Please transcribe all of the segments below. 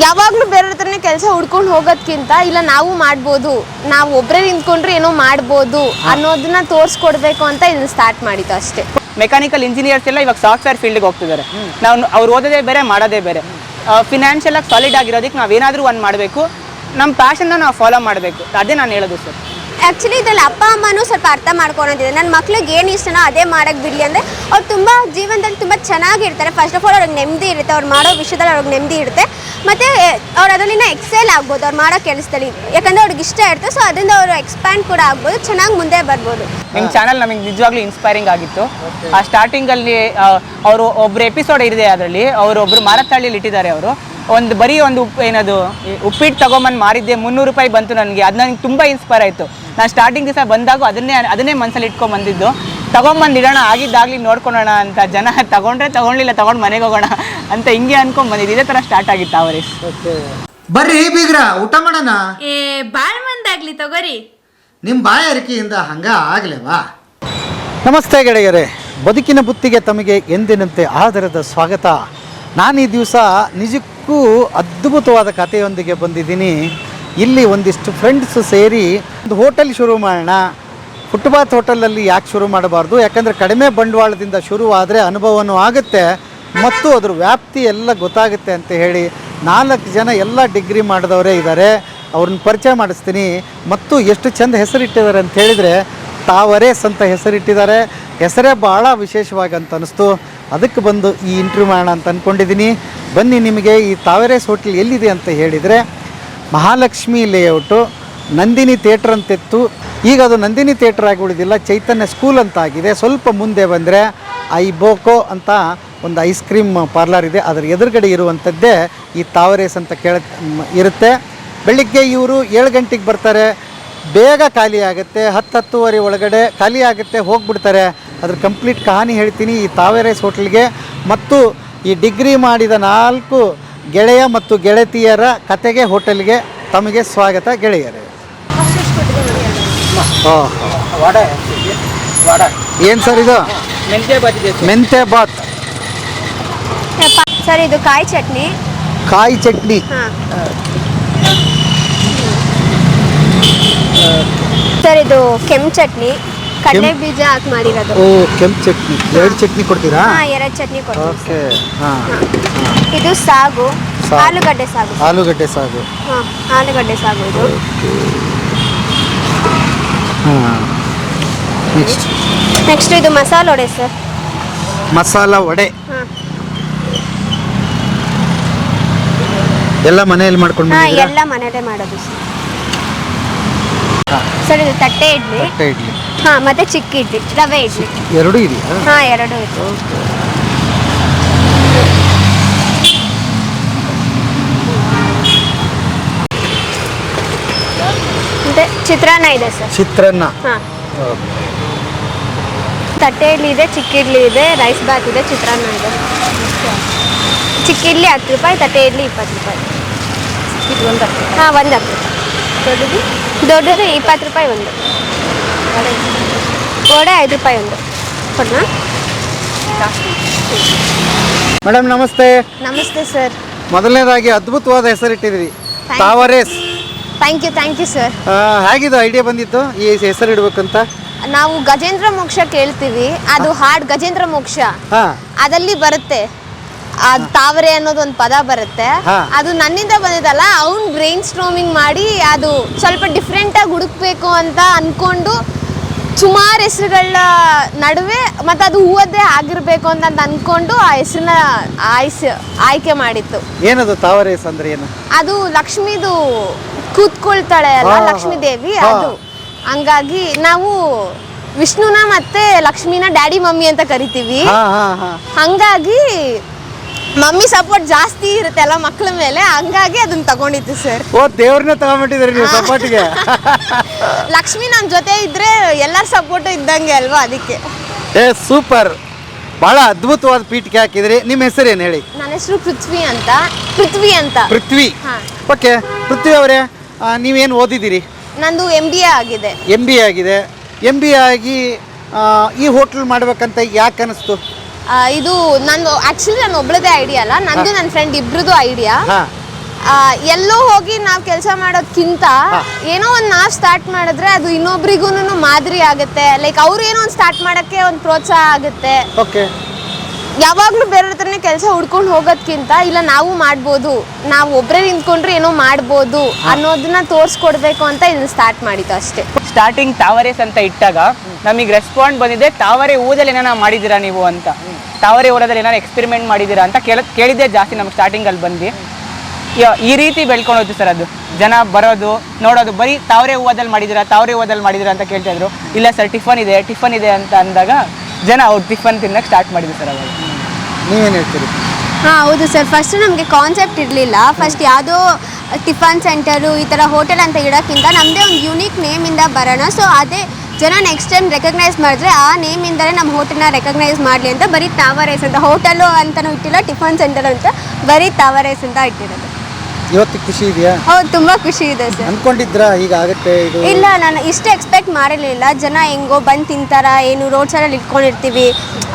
ಯಾವಾಗಲೂ ಬೇರೆ ಹತ್ರನೇ ಕೆಲಸ ಹುಡ್ಕೊಂಡು ಹೋಗೋದ್ಕಿಂತ ಇಲ್ಲ ನಾವು ಮಾಡ್ಬೋದು ನಾವು ಒಬ್ಬರೇ ನಿಂತ್ಕೊಂಡ್ರೆ ಏನೋ ಮಾಡ್ಬೋದು ಅನ್ನೋದನ್ನ ತೋರಿಸ್ಕೊಡ್ಬೇಕು ಅಂತ ಇದನ್ನ ಸ್ಟಾರ್ಟ್ ಮಾಡಿದ್ದು ಅಷ್ಟೇ. ಮೆಕ್ಯಾನಿಕಲ್ ಇಂಜಿನಿಯರ್ಸ್ ಎಲ್ಲ ಇವಾಗ ಸಾಫ್ಟ್ವೇರ್ ಫೀಲ್ಡ್ಗೆ ಹೋಗ್ತಿದ್ದಾರೆ. ನಾವು ಅವ್ರು ಓದೋದೇ ಬೇರೆ ಮಾಡೋದೇ ಬೇರೆ. ಫಿನಾನ್ಷಿಯಲ್ ಆಗಿ ಸಾಲಿಡ್ ಆಗಿರೋದಕ್ಕೆ ನಾವೇನಾದರೂ ಒಂದು ಮಾಡಬೇಕು. ನಮ್ಮ ಪ್ಯಾಷನ್ನ ನಾವು ಫಾಲೋ ಮಾಡಬೇಕು. ಅದೇ ನಾನು ಹೇಳೋದು ಸರ್ ಆ್ಯಕ್ಚುಲಿ ಇದ್ರಲ್ಲಿ ಅಪ್ಪ, ಅಮ್ಮನೂ ಸ್ವಲ್ಪ ಅರ್ಥ ಮಾಡ್ಕೊಳೋದಿದೆ. ನನ್ನ ಮಕ್ಳಿಗೆ ಏನು ಇಷ್ಟನೋ ಅದೇ ಮಾಡೋಕ್ಕೆ ಬಿಡಲಿ ಅಂದರೆ ಅವ್ರು ತುಂಬ ಜೀವನದಲ್ಲಿ ತುಂಬ ಚೆನ್ನಾಗಿರ್ತಾರೆ. ಫಸ್ಟ್ ಆಫ್ ಆಲ್ ಅವ್ರಿಗೆ ನೆಮ್ಮದಿ ಇರುತ್ತೆ. ಅವ್ರು ಮಾಡೋ ವಿಷಯದಲ್ಲಿ ಅವ್ರಿಗೆ ನೆಮ್ಮದಿ ಇರುತ್ತೆ. ಮತ್ತು ಅವ್ರು ಅದರಲ್ಲಿನ ಎಕ್ಸೆಲ್ ಆಗ್ಬೋದು. ಅವ್ರು ಮಾಡೋ ಕೆಲಸದಲ್ಲಿ. ಯಾಕಂದರೆ ಅವ್ರಿಗೆ ಇಷ್ಟ ಇರುತ್ತೆ ಸೊ ಅದರಿಂದ ಅವರು ಎಕ್ಸ್ಪ್ಯಾಂಡ್ ಕೂಡ ಆಗ್ಬೋದು. ಚೆನ್ನಾಗಿ ಮುಂದೆ ಬರ್ಬೋದು. ನಿಮ್ಮ ಚಾನಲ್ ನಮಗೆ ನಿಜವಾಗ್ಲೂ ಇನ್ಸ್ಪೈರಿಂಗ್ ಆಗಿತ್ತು. ಆ ಸ್ಟಾರ್ಟಿಂಗಲ್ಲಿ ಅವರು ಒಬ್ಬರು ಎಪಿಸೋಡ್ ಇದೆ ಅದರಲ್ಲಿ, ಅವರು ಒಬ್ಬರು ಮಾರತ್ತಳ್ಳಿಯಲ್ಲಿ ಇಟ್ಟಿದ್ದಾರೆ ಅವರು. ಒಂದು ಬರೀ ಒಂದು ಉಪ್ಪು ಏನದು ಉಪ್ಪಿಟ್ಟು ತಗೊಂಬಂದು ಮಾರಿದ್ದೆ ಮುನ್ನೂರು ರೂಪಾಯಿ ಬಂತು ನನಗೆ. ಅದು ನನಗೆ ತುಂಬ ಇನ್ಸ್ಪೈರ್ ಆಯಿತು. ನಾನು ಸ್ಟಾರ್ಟಿಂಗ್ ದಿವಸ ಬಂದಾಗ ಅದನ್ನೇ ಅದನ್ನೇ ಮನಸ್ಸಲ್ಲಿ ಇಟ್ಕೊಂಡು ಬಂದಿದ್ದು. ತಗೊಂಬಂದು ಇಡೋಣ ಆಗಿದ್ದಾಗಲಿ ನೋಡ್ಕೊಳೋಣ ಅಂತ ಜನ ತಗೊಂಡ್ರೆ ತಗೊಂಡಿಲ್ಲ ತಗೊಂಡು ಮನೆಗೆ ಹೋಗೋಣ ಅಂತ ಹಿಂಗೆ ಅನ್ಕೊಂಡ್ ಬಂದಿದ್ದು. ಇದೇ ಥರ ಸ್ಟಾರ್ಟ್ ಆಗಿತ್ತು ಅವರೀಸ್ ಬರ್ರಿ ಬೀಗ್ರ ಊಟ ಮಾಡೋಣ? ಏ ಬಾಳ್ ಮಂದಾಗ್ಲಿ ತಗೋರಿ. ನಿಮ್ಮ ಬಾಯಾರಿಕೆಯಿಂದ ಹಂಗ ಆಗ್ಲೇವಾ? ನಮಸ್ತೆ ಗೆಳೆಯರೇ. ಬದುಕಿನ ಬುತ್ತಿಗೆ ತಮಗೆ ಎಂದಿನಂತೆ ಆಧಾರದ ಸ್ವಾಗತ. ನಾನು ಈ ದಿವಸ ನಿಜಕ್ಕೂ ಅದ್ಭುತವಾದ ಕಥೆಯೊಂದಿಗೆ ಬಂದಿದ್ದೀನಿ. ಇಲ್ಲಿ ಒಂದಿಷ್ಟು ಫ್ರೆಂಡ್ಸ್ ಸೇರಿ ಒಂದು ಹೋಟೆಲ್ ಶುರು ಮಾಡೋಣ. ಫುಟ್ಪಾತ್ ಹೋಟೆಲಲ್ಲಿ ಯಾಕೆ ಶುರು ಮಾಡಬಾರ್ದು? ಯಾಕಂದರೆ ಕಡಿಮೆ ಬಂಡವಾಳದಿಂದ ಶುರುವಾದರೆ ಅನುಭವನೂ ಆಗುತ್ತೆ. ಮತ್ತು ಅದ್ರ ವ್ಯಾಪ್ತಿ ಎಲ್ಲ ಗೊತ್ತಾಗುತ್ತೆ ಅಂತ ಹೇಳಿ ನಾಲ್ಕು ಜನ ಎಲ್ಲ ಡಿಗ್ರಿ ಮಾಡಿದವರೇ ಇದ್ದಾರೆ. ಅವ್ರನ್ನ ಪರಿಚಯ ಮಾಡಿಸ್ತೀನಿ. ಮತ್ತು ಎಷ್ಟು ಚೆಂದ ಹೆಸರಿಟ್ಟಿದ್ದಾರೆ ಅಂತ ಹೇಳಿದರೆ ತಾವರೇಸ್ ಅಂತ ಹೆಸರಿಟ್ಟಿದ್ದಾರೆ. ಹೆಸರೇ ಭಾಳ ವಿಶೇಷವಾಗಿ ಅಂತ ಅನಿಸ್ತು. ಅದಕ್ಕೆ ಬಂದು ಈ ಇಂಟ್ರ್ಯೂ ಮಾಡೋಣ ಅಂತ ಅಂದ್ಕೊಂಡಿದ್ದೀನಿ ಬನ್ನಿ ನಿಮಗೆ ಈ ತಾವರೇಸ್ ಹೋಟ್ಲ್ ಎಲ್ಲಿದೆ ಅಂತ ಹೇಳಿದರೆ ಮಹಾಲಕ್ಷ್ಮಿ ಲೇಔಟು ನಂದಿನಿ ಥಿಯೇಟ್ರ್ ಅಂತಿತ್ತು. ಈಗ ಅದು ನಂದಿನಿ ಥಿಯೇಟ್ರ್ ಆಗಿ ಉಳಿದಿಲ್ಲ ಚೈತನ್ಯ ಸ್ಕೂಲ್ ಅಂತ ಆಗಿದೆ. ಸ್ವಲ್ಪ ಮುಂದೆ ಬಂದರೆ ಐ ಬೋಕೋ ಅಂತ ಒಂದು ಐಸ್ ಕ್ರೀಮ್ ಪಾರ್ಲರ್ ಇದೆ. ಅದರ ಎದುರುಗಡೆ ಇರುವಂಥದ್ದೇ ಈ ತಾವರೇಸ್ ಅಂತ ಕೇಳ ಇರುತ್ತೆ. ಬೆಳಿಗ್ಗೆ ಇವರು ಏಳು ಗಂಟೆಗೆ ಬರ್ತಾರೆ. ಬೇಗ ಖಾಲಿ ಆಗುತ್ತೆ ಹತ್ತು ಹತ್ತುವರೆ ಒಳಗಡೆ ಖಾಲಿ ಆಗುತ್ತೆ ಹೋಗ್ಬಿಡ್ತಾರೆ. ಅದ್ರ ಕಂಪ್ಲೀಟ್ ಕಹಾನಿ ಹೇಳ್ತೀನಿ ಈ ತಾವರೇಸ್ ಹೋಟ್ಲಿಗೆ. ಮತ್ತು ಈ ಡಿಗ್ರಿ ಮಾಡಿದ ನಾಲ್ಕು ಗೆಳೆಯ ಮತ್ತು ಗೆಳತಿಯರ ಕತೆಗೆ ಹೋಟೆಲ್ಗೆ ತಮಗೆ ಸ್ವಾಗತ ಗೆಳೆಯರೇ. ಏನು ಸರ್ ಇದು? ಮೆಂತೆ ಬಾತ್ ಸರ್. ಇದು ಕಾಯಿ ಚಟ್ನಿ. ಕಾಯಿ ಚಟ್ನಿ ಹಾಂ ಸರ್ ಇದು ಕೆಂಪು ಚಟ್ನಿ ಕಡಲೆ ಬೀಜ ಹಾಕಿ ಮಾಡಿರೋದು. ಓ ಕೆಂಪು ಚಟ್ನಿ ಎರಡು ಚಟ್ನಿ ಕೊಡ್ತೀರಾ? ಹಾಂ ಎರಡು ಚಟ್ನಿ ಕೊಡ್ತೀವಿ ಓಕೆ ಹಾಂ ಇದು ಸಾಗು ಸಾಗು. ಆಲೂಗಡ್ಡೆ ಸಾಗು. ಆಲೂಗಡ್ಡೆ ಸಾಗು. ಹಾಂ ಆಲೂಗಡ್ಡೆ ಸಾಗು ಇದು. ಹಾಂ. ನೆಕ್ಸ್ಟ್ ನೆಕ್ಸ್ಟ್ ಇದು ಮಸಾಲ ವಡೆ ಸರ್. ಮಸಾಲ ವಡೆ. ಹಾಂ. ಎಲ್ಲ ಮನೆಯಲ್ಲಿ ಮಾಡ್ಕೊಂಡು ಹಾಂ ಬಂದಿದ್ದೀರಾ? ಎಲ್ಲ ಮನೆಯಲ್ಲೇ ಮಾಡೋದು ಸರ್. ಸರ್ ಇದು ತಟ್ಟೆ ಇಡ್ಲಿ. ತಟ್ಟೆ ಇಡ್ಲಿ. ಹಾ ಮತ್ತೆ ಚಿಕ್ಕ ಇಡ್ಲಿ ರವೆ ಇಡ್ಲಿ. ಎರಡೂ ಇದೆಯಾ? ಹಾ ಎರಡು ಇದೆ. ಮತ್ತೆ ಚಿತ್ರಾನ್ನ ಇದೆ ಸರ್. ಚಿತ್ರಾನ್ನ. ಹಾ. ತಟ್ಟೆ ಇಡ್ಲಿ ಇದೆ ಚಿಕ್ಕ ಇಡ್ಲಿ ಇದೆ ರೈಸ್ ಬಾತ್ ಇದೆ ಚಿತ್ರಾನ್ನ ಇದೆ. ಚಿಕ್ಕ ಇಡ್ಲಿ ಹತ್ತು ರೂಪಾಯಿ ತಟ್ಟೆ ಇಡ್ಲಿ ಇಪ್ಪತ್ತು ರೂಪಾಯಿ. ಇದು ಒಂದು ಹಾಂ ಒಂದು ದೊಡ್ಡದು ದೊಡ್ಡದು ಇಪ್ಪತ್ತು ರೂಪಾಯಿ ಒಂದು. ವಡೆ ಐದು ರೂಪಾಯಿ ಒಂದು. ಕೊಡೋಣ ಮೇಡಮ್ ನಮಸ್ತೆ. ನಮಸ್ತೆ ಸರ್. ಮೊದಲನೇದಾಗಿ ಅದ್ಭುತವಾದ ಹೆಸರಿಟ್ಟಿದ್ರಿ Tavares. Thank you thank you sir ಹೇಗಿದೆ ಐಡಿಯಾ ಬಂದಿತ್ತು ಈ ಹೆಸರು ಇಡಬೇಕಂತ ನಾವು ಗಜೇಂದ್ರ ಮೋಕ್ಷ ಕೇಳ್ತೀವಿ. ಅದು ಹಾಡ್ ಗಜೇಂದ್ರ ಮೋಕ್ಷ. ಹಾಂ. ಅದಲ್ಲಿ ಬರುತ್ತೆ. ಅದ್ ತಾವರೆ ಅನ್ನೋದು ಒಂದು ಪದ ಬರುತ್ತೆ. ಅದು ನನ್ನಿಂದ ಬಂದಿದಲ್ಲ ಅವ್ನ್ ಬ್ರೈನ್ ಸ್ಟ್ರೋಮಿಂಗ್ ಮಾಡಿ ಅದು ಸ್ವಲ್ಪ ಡಿಫ್ರೆಂಟ್ ಆಗಿ ಹುಡುಕ್ಬೇಕು ಅಂತ ಅನ್ಕೊಂಡು ಸುಮಾರು ಹೆಸರುಗಳ ನಡುವೆ ಮತ್ತೆ ಅದು ಹೂವದ್ದೇ ಆಗಿರ್ಬೇಕು ಅಂತ ಅಂತ ಅನ್ಕೊಂಡು ಆ ಹೆಸರನ್ನ ಆಯ್ಸ್ ಆಯ್ಕೆ ಮಾಡಿತ್ತು. ಏನದು ತಾವರೆ ಅಂದ್ರೆ ಏನು? ಅದು ಲಕ್ಷ್ಮಿದು ಕೂತ್ಕೊಳ್ತಾಳೆ ಅಲ್ಲ ಲಕ್ಷ್ಮೀ ದೇವಿ ಅದು. ಹಂಗಾಗಿ ನಾವು ವಿಷ್ಣುನ ಮತ್ತೆ ಲಕ್ಷ್ಮಿನ ಡ್ಯಾಡಿ ಮಮ್ಮಿ ಅಂತ ಕರಿತೀವಿ. ಹಂಗಾಗಿ ಮಮ್ಮಿ ಸಪೋರ್ಟ್ ಜಾಸ್ತಿ ಇರುತ್ತೆ ಅಲ್ಲ ಮಕ್ಕಳ ಮೇಲೆ. ಹಂಗಾಗಿ ಅದನ್ನ ತಗೊಂಡಿತ್ತು ಸರ್ ಓ ದೇವ್ರನ್ನ ತಗೊಂಡ್ಬಿಟ್ಟಿದ್ರಿ ನೀವು ಸಪೋರ್ಟ್ಗೆ ಲಕ್ಷ್ಮಿ ನಮ್ಮ ಜೊತೆ ಇದ್ರೆ ಎಲ್ಲರ ಸಪೋರ್ಟ್ ಇದ್ದಂಗೆ ಅಲ್ವಾ ಅದಕ್ಕೆ. ಏ ಸೂಪರ್ ಬಹಳ ಅದ್ಭುತವಾದ ಪೀಠಕ್ಕೆ ಹಾಕಿದ್ರಿ. ನಿಮ್ಮ ಹೆಸರು ಏನು ಹೇಳಿ? ನನ್ನ ಹೆಸರು ಪೃಥ್ವಿ ಅಂತ. ಪೃಥ್ವಿ ಅಂತ. ಪೃಥ್ವಿ. ಹಾ. ಓಕೆ. ಪೃಥ್ವಿ ಅವರೇ ನೀವೇನು ಓದಿದ್ದೀರಿ? ನಂದು ಎಂ ಬಿ ಎ ಆಗಿದೆ. ಎಂ ಬಿ ಆಗಿದೆ. ಎಂ ಬಿ ಆಗಿ ಆ, ಈ ಹೋಟ್ಲ್ ಮಾಡ್ಬೇಕಂತ ಯಾಕೆ ಅನಿಸ್ತು? ಇದು ನಾನು ಆಕ್ಚುಲಿ ನಾನು ಒಬ್ಳದೇ ಐಡಿಯಾ ಅಲ್ಲ ನಂದು ನನ್ನ ಫ್ರೆಂಡ್ ಇಬ್ರದ್ದು ಐಡಿಯಾ ಆ, ಎಲ್ಲೋ ಹೋಗಿ ನಾವು ಕೆಲಸ ಮಾಡೋದ್ಕಿಂತ ಏನೋ ಒಂದು ನಾವ್ ಸ್ಟಾರ್ಟ್ ಮಾಡಿದ್ರೆ ಅದು ಇನ್ನೊಬ್ರಿಗೂ ಮಾದರಿ ಆಗುತ್ತೆ. ಲೈಕ್ ಅವ್ರು ಏನೋ ಒಂದು ಸ್ಟಾರ್ಟ್ ಮಾಡಕ್ಕೆ ಒಂದು ಪ್ರೋತ್ಸಾಹ ಆಗುತ್ತೆ. ಓಕೆ ಯಾವಾಗಲೂ ಬೇರೆ ಹತ್ರನೇ ಕೆಲಸ ಹುಡ್ಕೊಂಡು ಹೋಗೋದ್ಕಿಂತ ಇಲ್ಲ ನಾವು ಮಾಡ್ಬೋದು ನಾವು ಒಬ್ಬರೇ ನಿಂತ್ಕೊಂಡ್ರೆ ಏನೋ ಮಾಡ್ಬೋದು ಅನ್ನೋದನ್ನ ತೋರಿಸ್ಕೊಡ್ಬೇಕು ಅಂತ ಇದನ್ನ ಸ್ಟಾರ್ಟ್ ಮಾಡಿದ್ದು ಅಷ್ಟೇ. ಸ್ಟಾರ್ಟಿಂಗ್ ತಾವರೇಸ್ ಅಂತ ಇಟ್ಟಾಗ ನಮಗೆ ರೆಸ್ಪಾಂಡ್ ಬಂದಿದೆ ತಾವರೆ ಊದಲ್ಲಿ ಏನಾರ ಮಾಡಿದ್ದೀರಾ ನೀವು ಅಂತ. ತಾವರೆ ಊರದಲ್ಲಿ ಏನಾರು ಎಕ್ಸ್ಪೆರಿಮೆಂಟ್ ಮಾಡಿದ್ದೀರಾ ಅಂತ ಕೇಳ ಕೇಳಿದ್ದೆ ಜಾಸ್ತಿ ನಮ್ಗೆ ಸ್ಟಾರ್ಟಿಂಗಲ್ಲಿ ಬಂದು ಈ ರೀತಿ ಬೆಳ್ಕೊಂಡು ಸರ್ ಅದು. ಜನ ಬರೋದು ನೋಡೋದು ಬರೀ ತಾವರೆ ಹೂವದಲ್ಲಿ ಮಾಡಿದ್ದೀರಾ ತಾವರೆ ಹೂವದಲ್ಲಿ ಮಾಡಿದ್ದೀರಾ ಅಂತ ಕೇಳ್ತಾಯಿದ್ರು ಇಲ್ಲ ಸರ್ ಟಿಫನ್ ಇದೆ ಟಿಫನ್ ಇದೆ ಅಂತ ಅಂದಾಗ ಜನ ಅವ್ರು ಟಿಫನ್ ತಿನ್ನಕ್ಕೆ ಸ್ಟಾರ್ಟ್ ಮಾಡಿದ್ರು ಸರ್ ಅವಾಗ. ನೀವೇನು ಹೇಳ್ತೀರಿ? ಹಾಂ, ಹೌದು ಸರ್. ಫಸ್ಟ್ ನಮಗೆ ಕಾನ್ಸೆಪ್ಟ್ ಇರಲಿಲ್ಲ. ಫಸ್ಟ್ ಯಾವುದೋ ಟಿಫನ್ ಸೆಂಟರು, ಈ ಥರ ಹೋಟೆಲ್ ಅಂತ ಇಡೋಕ್ಕಿಂತ ನಮ್ಮದೇ ಒಂದು ಯೂನಿಕ್ ನೇಮಿಂದ ಬರೋಣ. ಸೊ ಅದೇ ಜನ ನೆಕ್ಸ್ಟ್ ಟೈಮ್ ರೆಕಗ್ನೈಸ್ ಮಾಡಿದ್ರೆ, ಆ ನೇಮಿಂದಲೇ ನಮ್ಮ ಹೋಟೆಲ್ನ ರೆಕಗ್ನೈಸ್ ಮಾಡಲಿ ಅಂತ ಬರೀ ತಾವರೇಸ್ ಅಂತ ಹೋಟೆಲು ಅಂತಲೂ ಇಟ್ಟಿಲ್ಲ, ಟಿಫನ್ ಸೆಂಟರ್ ಅಂತ ಬರೀ ತಾವರೇಸ್ ಅಂತ ಇಟ್ಟಿರೋದು. ಇವತ್ತಿಗೆ ಖುಷಿ ಇದೆಯಾ? ಹೌದು ತುಂಬಾ ಖುಷಿ ಇದೆ ಸರ್. ಅನ್ಕೊಂಡಿದ್ರಾ? ಈಗ ಆಗುತ್ತೆ ಇದು? ಇಲ್ಲ ನಾನು ಇಷ್ಟು ಎಕ್ಸ್ಪೆಕ್ಟ್ ಮಾಡಿರಲಿಲ್ಲ. ಜನ ಹೆಂಗೋ ಬಂದು ತಿಂತಾರ ಏನು ರೋಡ್ ಸೈಡಲ್ಲಿ ಇಟ್ಕೊಂಡಿರ್ತೀವಿ.